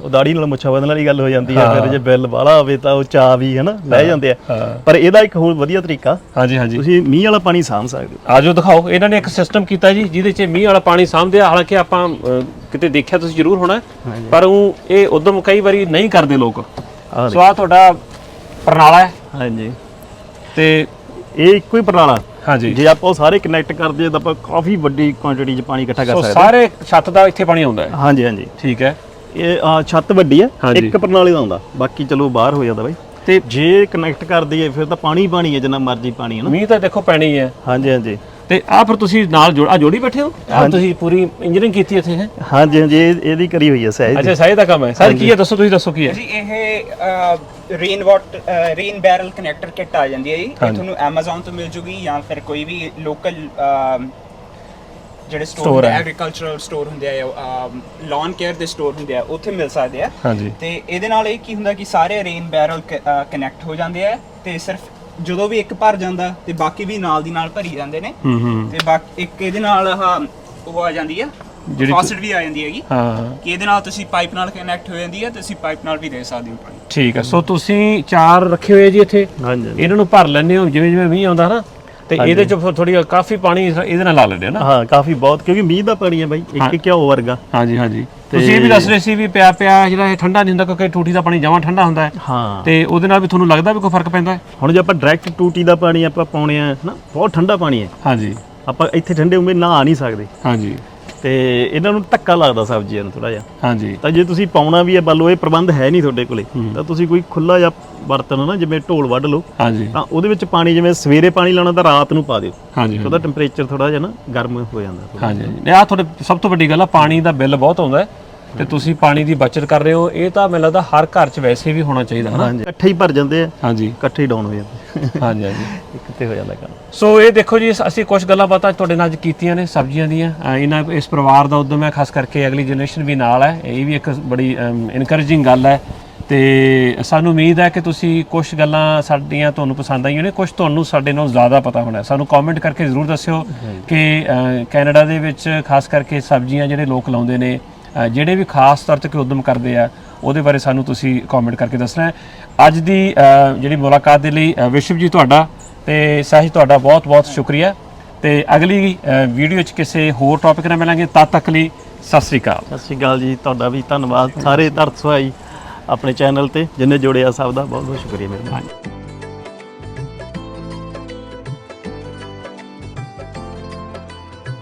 ਉਹ ਦਾੜੀ ਨਾਲ ਮੁੱਛਾਂ ਬਦਲਣ ਵਾਲੀ ਗੱਲ ਹੋ ਜਾਂਦੀ ਹੈ। ਫਿਰ ਜੇ ਬਿੱਲ ਵਾਲਾ ਹੋਵੇ ਤਾਂ ਉਹ ਚਾ ਵੀ ਹਨਾ ਲੈ ਜਾਂਦੇ ਆ। ਪਰ ਇਹਦਾ ਇੱਕ ਹੋਰ ਵਧੀਆ ਤਰੀਕਾ ਹਾਂਜੀ ਹਾਂਜੀ। ਤੁਸੀਂ ਮੀਂਹ ਵਾਲਾ ਪਾਣੀ ਸਾਂਭ ਸਕਦੇ ਹੋ। ਆਜੋ ਦਿਖਾਓ। ਇਹਨਾਂ ਨੇ ਇੱਕ ਸਿਸਟਮ ਕੀਤਾ ਜੀ ਜਿਹਦੇ 'ਚ ਮੀਂਹ ਵਾਲਾ ਪਾਣੀ ਸਾਂਭਦੇ ਆ। ਹਾਲਾਂਕਿ ਆਪਾਂ ਕਿਤੇ ਦੇਖਿਆ ਤੁਸੀਂ ਜ਼ਰੂਰ ਹੋਣਾ। ਪਰ ਉਹ ਇਹ ਉਦਮ ਕਈ ਵਾਰੀ ਨਹੀਂ ਕਰਦੇ ਲੋਕ। ਸੋ ਆ ਤੁਹਾਡਾ ਪ੍ਰਣਾਲਾ ਹੈ। ਹਾਂਜੀ। ਤੇ ਇਹ ਇੱਕੋ ਹੀ ਪ੍ਰਣਾਲਾ। ਹਾਂਜੀ। ਜੇ ਆਪਾਂ ਉਹ ਸਾਰੇ ਕਨੈਕਟ ਕਰਦੇ ਤਾਂ ਆਪਾਂ ਕਾਫੀ ਵੱਡੀ ਕੁਆਂਟੀਟੀ 'ਚ ਪਾਣੀ ਇਕੱਠਾ ਕਰ ਸੋ ਸਕਦੇ ਸਾਰੇ ਛੱਤ ਦਾ ਇੱਥੇ ਪਾਣੀ ਆਉਂਦਾ ਹੈ? ਹਾਂ ਹਾਂਜੀ ਹਾਂਜੀ। ਠੀਕ ਹੈ। ਇਹ ਛੱਤ ਵੱਡੀ ਹੈ ਹਾਂਜੀ। ਇੱਕ ਪ੍ਰਣਾਲੀ ਦਾ ਆਉਂਦਾ ਬਾਕੀ ਚਲੋ ਬਾਹਰ ਹੋ ਜਾਂਦਾ ਬਾਈ। ਤੇ ਜੇ ਕਨੈਕਟ ਕਰ ਦਈਏ ਫਿਰ ਤਾਂ ਪਾਣੀ ਹੀ ਪਾਣੀ ਹੈ ਜਿੰਨਾ ਮਰਜ਼ੀ ਪਾਣੀ ਹੈ ਨਾ। ਮੀਂਹ ਤਾਂ ਦੇਖੋ ਪੈਣੀ ਹੈ। ਹਾਂਜੀ ਹਾਂਜੀ। ਤੇ ਆ ਫਿਰ ਤੁਸੀਂ ਨਾਲ ਜੋੜ ਆ ਜੋੜੀ ਬੈਠੇ ਹੋ? ਆ ਤੁਸੀਂ ਪੂਰੀ ਇੰਜੀਨੀਅਰਿੰਗ ਕੀਤੀ ਇੱਥੇ ਹੈ? ਹਾਂਜੀ ਹਾਂਜੀ ਇਹ- ਇਹਦੀ ਕਰੀ ਹੋਈ ਹੈ ਸਹਿਜ ਅੱਛਾ ਸਾਈ ਦਾ ਕੰਮ ਹੈ। ਸਰ ਕੀ ਹੈ? ਦੱਸੋ ਤੁਸੀਂ ਦੱਸੋ ਕੀ ਹੈ? ਜੀ ਇਹ rain what rain barrel connector kit ਆ ਜਾਂਦੀ ਹੈ ਜੀ। ਇਹ ਤੁਹਾਨੂੰ Amazon ਤੋਂ ਮਿਲ ਜੂਗੀ ਜਾਂ ਫਿਰ ਕੋਈ ਵੀ ਲੋਕਲ ਜਿਹੜੇ ਸਟੋਰ Store ਹੈ। ਐਗਰੀਕਲਚਰਲ ਸਟੋਰ ਹੁੰਦੇ ਆ ਲੌਨ ਕੇਅਰ ਦੇ ਸਟੋਰ ਹੁੰਦੇ ਆ ਉੱਥੇ ਮਿਲ ਸਕਦੇ ਆ। ਹਾਂਜੀ। ਤੇ ਇਹਦੇ ਨਾਲ ਇਹ ਕੀ ਹੁੰਦਾ ਕਿ ਸਾਰੇ ਰੇਨ ਬੈਰਲ ਕਨੈਕਟ ਹੋ ਜਾਂਦੇ ਆ ਤੇ ਸਿਰਫ ਜਦੋਂ ਵੀ ਇੱਕ ਭਰ ਜਾਂਦਾ ਤੇ ਬਾਕੀ ਵੀ ਨਾਲ ਦੀ ਨਾਲ ਭਰੀ ਜਾਂਦੇ ਨੇ। ਹੂੰ ਹੂੰ। ਤੇ ਬਾਕੀ ਇੱਕ ਇਹਦੇ ਨਾਲ ਆਹ ਉਹ ਆ ਜਾਂਦੀ ਆ ਜਿਹੜੀ ਫਾਸਟ ਵੀ ਆ ਜਾਂਦੀ ਹੈਗੀ। ਹਾਂ ਕਿ ਇਹਦੇ ਨਾਲ ਤੁਸੀਂ ਪਾਈਪ ਨਾਲ ਕਨੈਕਟ ਹੋ ਜਾਂਦੀ ਹੈ ਤੁਸੀਂ ਪਾਈਪ ਨਾਲ ਵੀ ਦੇ ਸਕਦੇ ਹੋ ਪਾਣੀ। ਠੀਕ ਹੈ ਸੋ ਤੁਸੀਂ ਚਾਰ ਰੱਖੇ ਹੋਏ ਜੀ ਇੱਥੇ। ਹਾਂਜੀ ਇਹਨਾਂ ਨੂੰ ਭਰ ਲੈਂਦੇ ਹੋ ਜਿਵੇਂ ਜਿਵੇਂ ਮੀਂਹ ਆਉਂਦਾ ਨਾ। ਤੇ ਇਹਦੇ ਚ ਥੋੜੀ ਕਾਫੀ ਪਾਣੀ ਇਹਦੇ ਨਾਲ ਲਾ ਲੈਂਦੇ ਹੋ ਨਾ? ਹਾਂ ਕਾਫੀ ਬਹੁਤ ਕਿਉਂਕਿ ਮੀਂਹ ਦਾ ਪਾਣੀ ਹੈ ਬਾਈ ਇੱਕ ਘਿਓ ਵਰਗਾ। ਹਾਂਜੀ ਹਾਂਜੀ। ਤੁਸੀਂ ਇਹ ਵੀ ਦੱਸ ਰਹੇ ਸੀ ਵੀ ਪਿਆ ਪਿਆ ਜਿਹੜਾ ਇਹ ਠੰਡਾ ਨਹੀਂ ਹੁੰਦਾ ਕਿਉਂਕਿ ਟੂਟੀ ਦਾ ਪਾਣੀ ਜਮਾਂ ਠੰਡਾ ਹੁੰਦਾ ਹੈ। ਹਾਂ। ਤੇ ਉਹਦੇ ਨਾਲ ਵੀ ਤੁਹਾਨੂੰ ਲੱਗਦਾ ਵੀ ਕੋਈ ਫ਼ਰਕ ਪੈਂਦਾ ਹੈ? ਹੁਣ ਜੇ ਆਪਾਂ ਡਾਇਰੈਕਟ ਟੂਟੀ ਦਾ ਪਾਣੀ ਆਪਾਂ ਪਾਉਣੇ ਆ ਨਾ ਬਹੁਤ ਠੰਡਾ ਪਾਣੀ ਹੈ। ਹਾਂਜੀ। ਆਪਾਂ ਇੱਥੇ ਠੰਡੇ ਉਮੇ ਨਹਾ ਨਹੀਂ ਸਕਦੇ। ਹਾਂਜੀ। ਤੇ ਇਹਨਾਂ ਨੂੰ ਧੱਕਾ ਲੱਗਦਾ ਸਬਜ਼ੀਆਂ ਨੂੰ ਥੋੜਾ ਜਿਹਾ। ਹਾਂਜੀ। ਤਾਂ ਜੇ ਤੁਸੀਂ ਪਾਉਣਾ ਵੀ ਹੈ ਲਓ ਇਹ ਪ੍ਰਬੰਧ ਹੈ ਨਹੀਂ ਤੁਹਾਡੇ ਕੋਲੇ ਤਾਂ ਤੁਸੀਂ ਕੋਈ ਖੁੱਲਾ ਜਿਹਾ ਬਰਤਨ ਨਾ ਜਿਵੇਂ ਢੋਲ ਵੱਢ ਲਓ ਹਾਂਜੀ। ਤਾਂ ਉਹਦੇ ਵਿੱਚ ਪਾਣੀ ਜਿਵੇਂ ਸਵੇਰੇ ਪਾਣੀ ਲਾਉਣਾ ਤਾਂ ਰਾਤ ਨੂੰ ਪਾ ਦਿਓ। ਹਾਂਜੀ ਉਹਦਾ ਟੈਂਪਰੇਚਰ ਥੋੜਾ ਜਿਹਾ ਨਾ ਗਰਮ ਹੋ ਜਾਂਦਾ। ਹਾਂਜੀ। ਹਾਂਜੀ ਆ ਤੁਹਾਡੇ ਸਭ ਤੋਂ ਵੱਡੀ ਗੱਲ ਆ ਪਾਣੀ ਦਾ ਬਿੱਲ ਬਹੁਤ ਆਉਂਦਾ ਹੈ। ਤੇ ਤੁਸੀਂ ਪਾਣੀ ਦੀ ਬਚਤ ਕਰ ਰਹੇ ਹੋ ਇਹ ਤਾਂ ਮੈਨੂੰ ਲੱਗਦਾ ਹਰ ਘਰ 'ਚ ਵੈਸੇ ਵੀ ਹੋਣਾ ਚਾਹੀਦਾ ਹਨਾ? ਹਾਂਜੀ ਇਕੱਠੇ ਹੀ ਭਰ ਜਾਂਦੇ ਆ। ਹਾਂਜੀ। ਇਕੱਠੇ ਹੀ ਡਾਊਨ ਹੋ ਜਾਂਦੇ। ਹਾਂਜੀ ਹਾਂਜੀ। *laughs* ਇੱਕ ਤੇ ਹੋ ਜਾਂਦਾ ਕੰਮ। ਸੋ ਇਹ ਦੇਖੋ ਜੀ ਅਸੀਂ ਕੁਝ ਗੱਲਾਂ ਬਾਤਾਂ ਤੁਹਾਡੇ ਨਾਲ ਅੱਜ ਕੀਤੀਆਂ ਨੇ ਸਬਜ਼ੀਆਂ ਦੀਆਂ। ਇਹਨਾਂ ਇਸ ਪਰਿਵਾਰ ਦਾ ਉਦਮ ਹੈ ਖਾਸ ਕਰਕੇ ਅਗਲੀ ਜਨਰੇਸ਼ਨ ਵੀ ਨਾਲ ਹੈ। ਇਹ ਵੀ ਇੱਕ ਬੜੀ ਇਨਕਰੇਜਿੰਗ ਗੱਲ ਹੈ। ਤੇ ਸਾਨੂੰ ਉਮੀਦ ਹੈ ਕਿ ਤੁਸੀਂ ਕੁਝ ਗੱਲਾਂ ਸਾਡੀਆਂ ਤੁਹਾਨੂੰ ਪਸੰਦ ਆਈਆਂ ਨੇ ਕੁਝ ਤੁਹਾਨੂੰ ਸਾਡੇ ਨਾਲੋਂ ਜ਼ਿਆਦਾ ਪਤਾ ਹੋਣਾ ਹੈ। ਸਾਨੂੰ ਕਮੈਂਟ ਕਰਕੇ ਜ਼ਰੂਰ ਦੱਸਿਓ ਕਿ ਕੈਨੇਡਾ ਦੇ ਵਿੱਚ ਖਾਸ ਕਰਕੇ ਸਬਜ਼ੀਆਂ ਜਿਹੜੇ ਲੋਕ ਲਾਉਂਦੇ ਨੇ ਅ, ਜਿਹੜੇ ਵੀ ਖਾਸ ਤੌਰ ਤੇ ਕੋਈ ਉਦਮ ਕਰਦੇ ਆ ਉਹਦੇ ਬਾਰੇ ਸਾਨੂੰ ਤੁਸੀਂ ਕਮੈਂਟ ਕਰਕੇ ਦੱਸਣਾ ਹੈ। ਅੱਜ ਦੀ ਅ, ਜਿਹੜੀ ਮੁਲਾਕਾਤ ਦੇ ਲਈ ਅ, ਵਿਸ਼ਵ ਜੀ ਤੁਹਾਡਾ ਤੇ ਸਾਹਿਜ ਤੁਹਾਡਾ ਬਹੁਤ ਬਹੁਤ ਸ਼ੁਕਰੀਆ। ਤੇ ਅਗਲੀ ਵੀਡੀਓ 'ਚ ਕਿਸੇ ਹੋਰ ਟੌਪਿਕ ਨਾਲ ਮਿਲਾਂਗੇ ਤਦ ਤੱਕ ਲਈ ਸਤਿ ਸ੍ਰੀ ਅਕਾਲ। ਸਤਿ ਸ਼੍ਰੀ ਅਕਾਲ ਜੀ ਤੁਹਾਡਾ ਵੀ ਧੰਨਵਾਦ। ਸਾਰੇ ਸੁਹਾਈ ਆਪਣੇ ਚੈਨਲ ਤੇ ਜਿੰਨੇ ਜੁੜੇ ਆ ਸਭ ਦਾ ਬਹੁਤ ਬਹੁਤ ਸ਼ੁਕਰੀਆ ਮੇਰੇ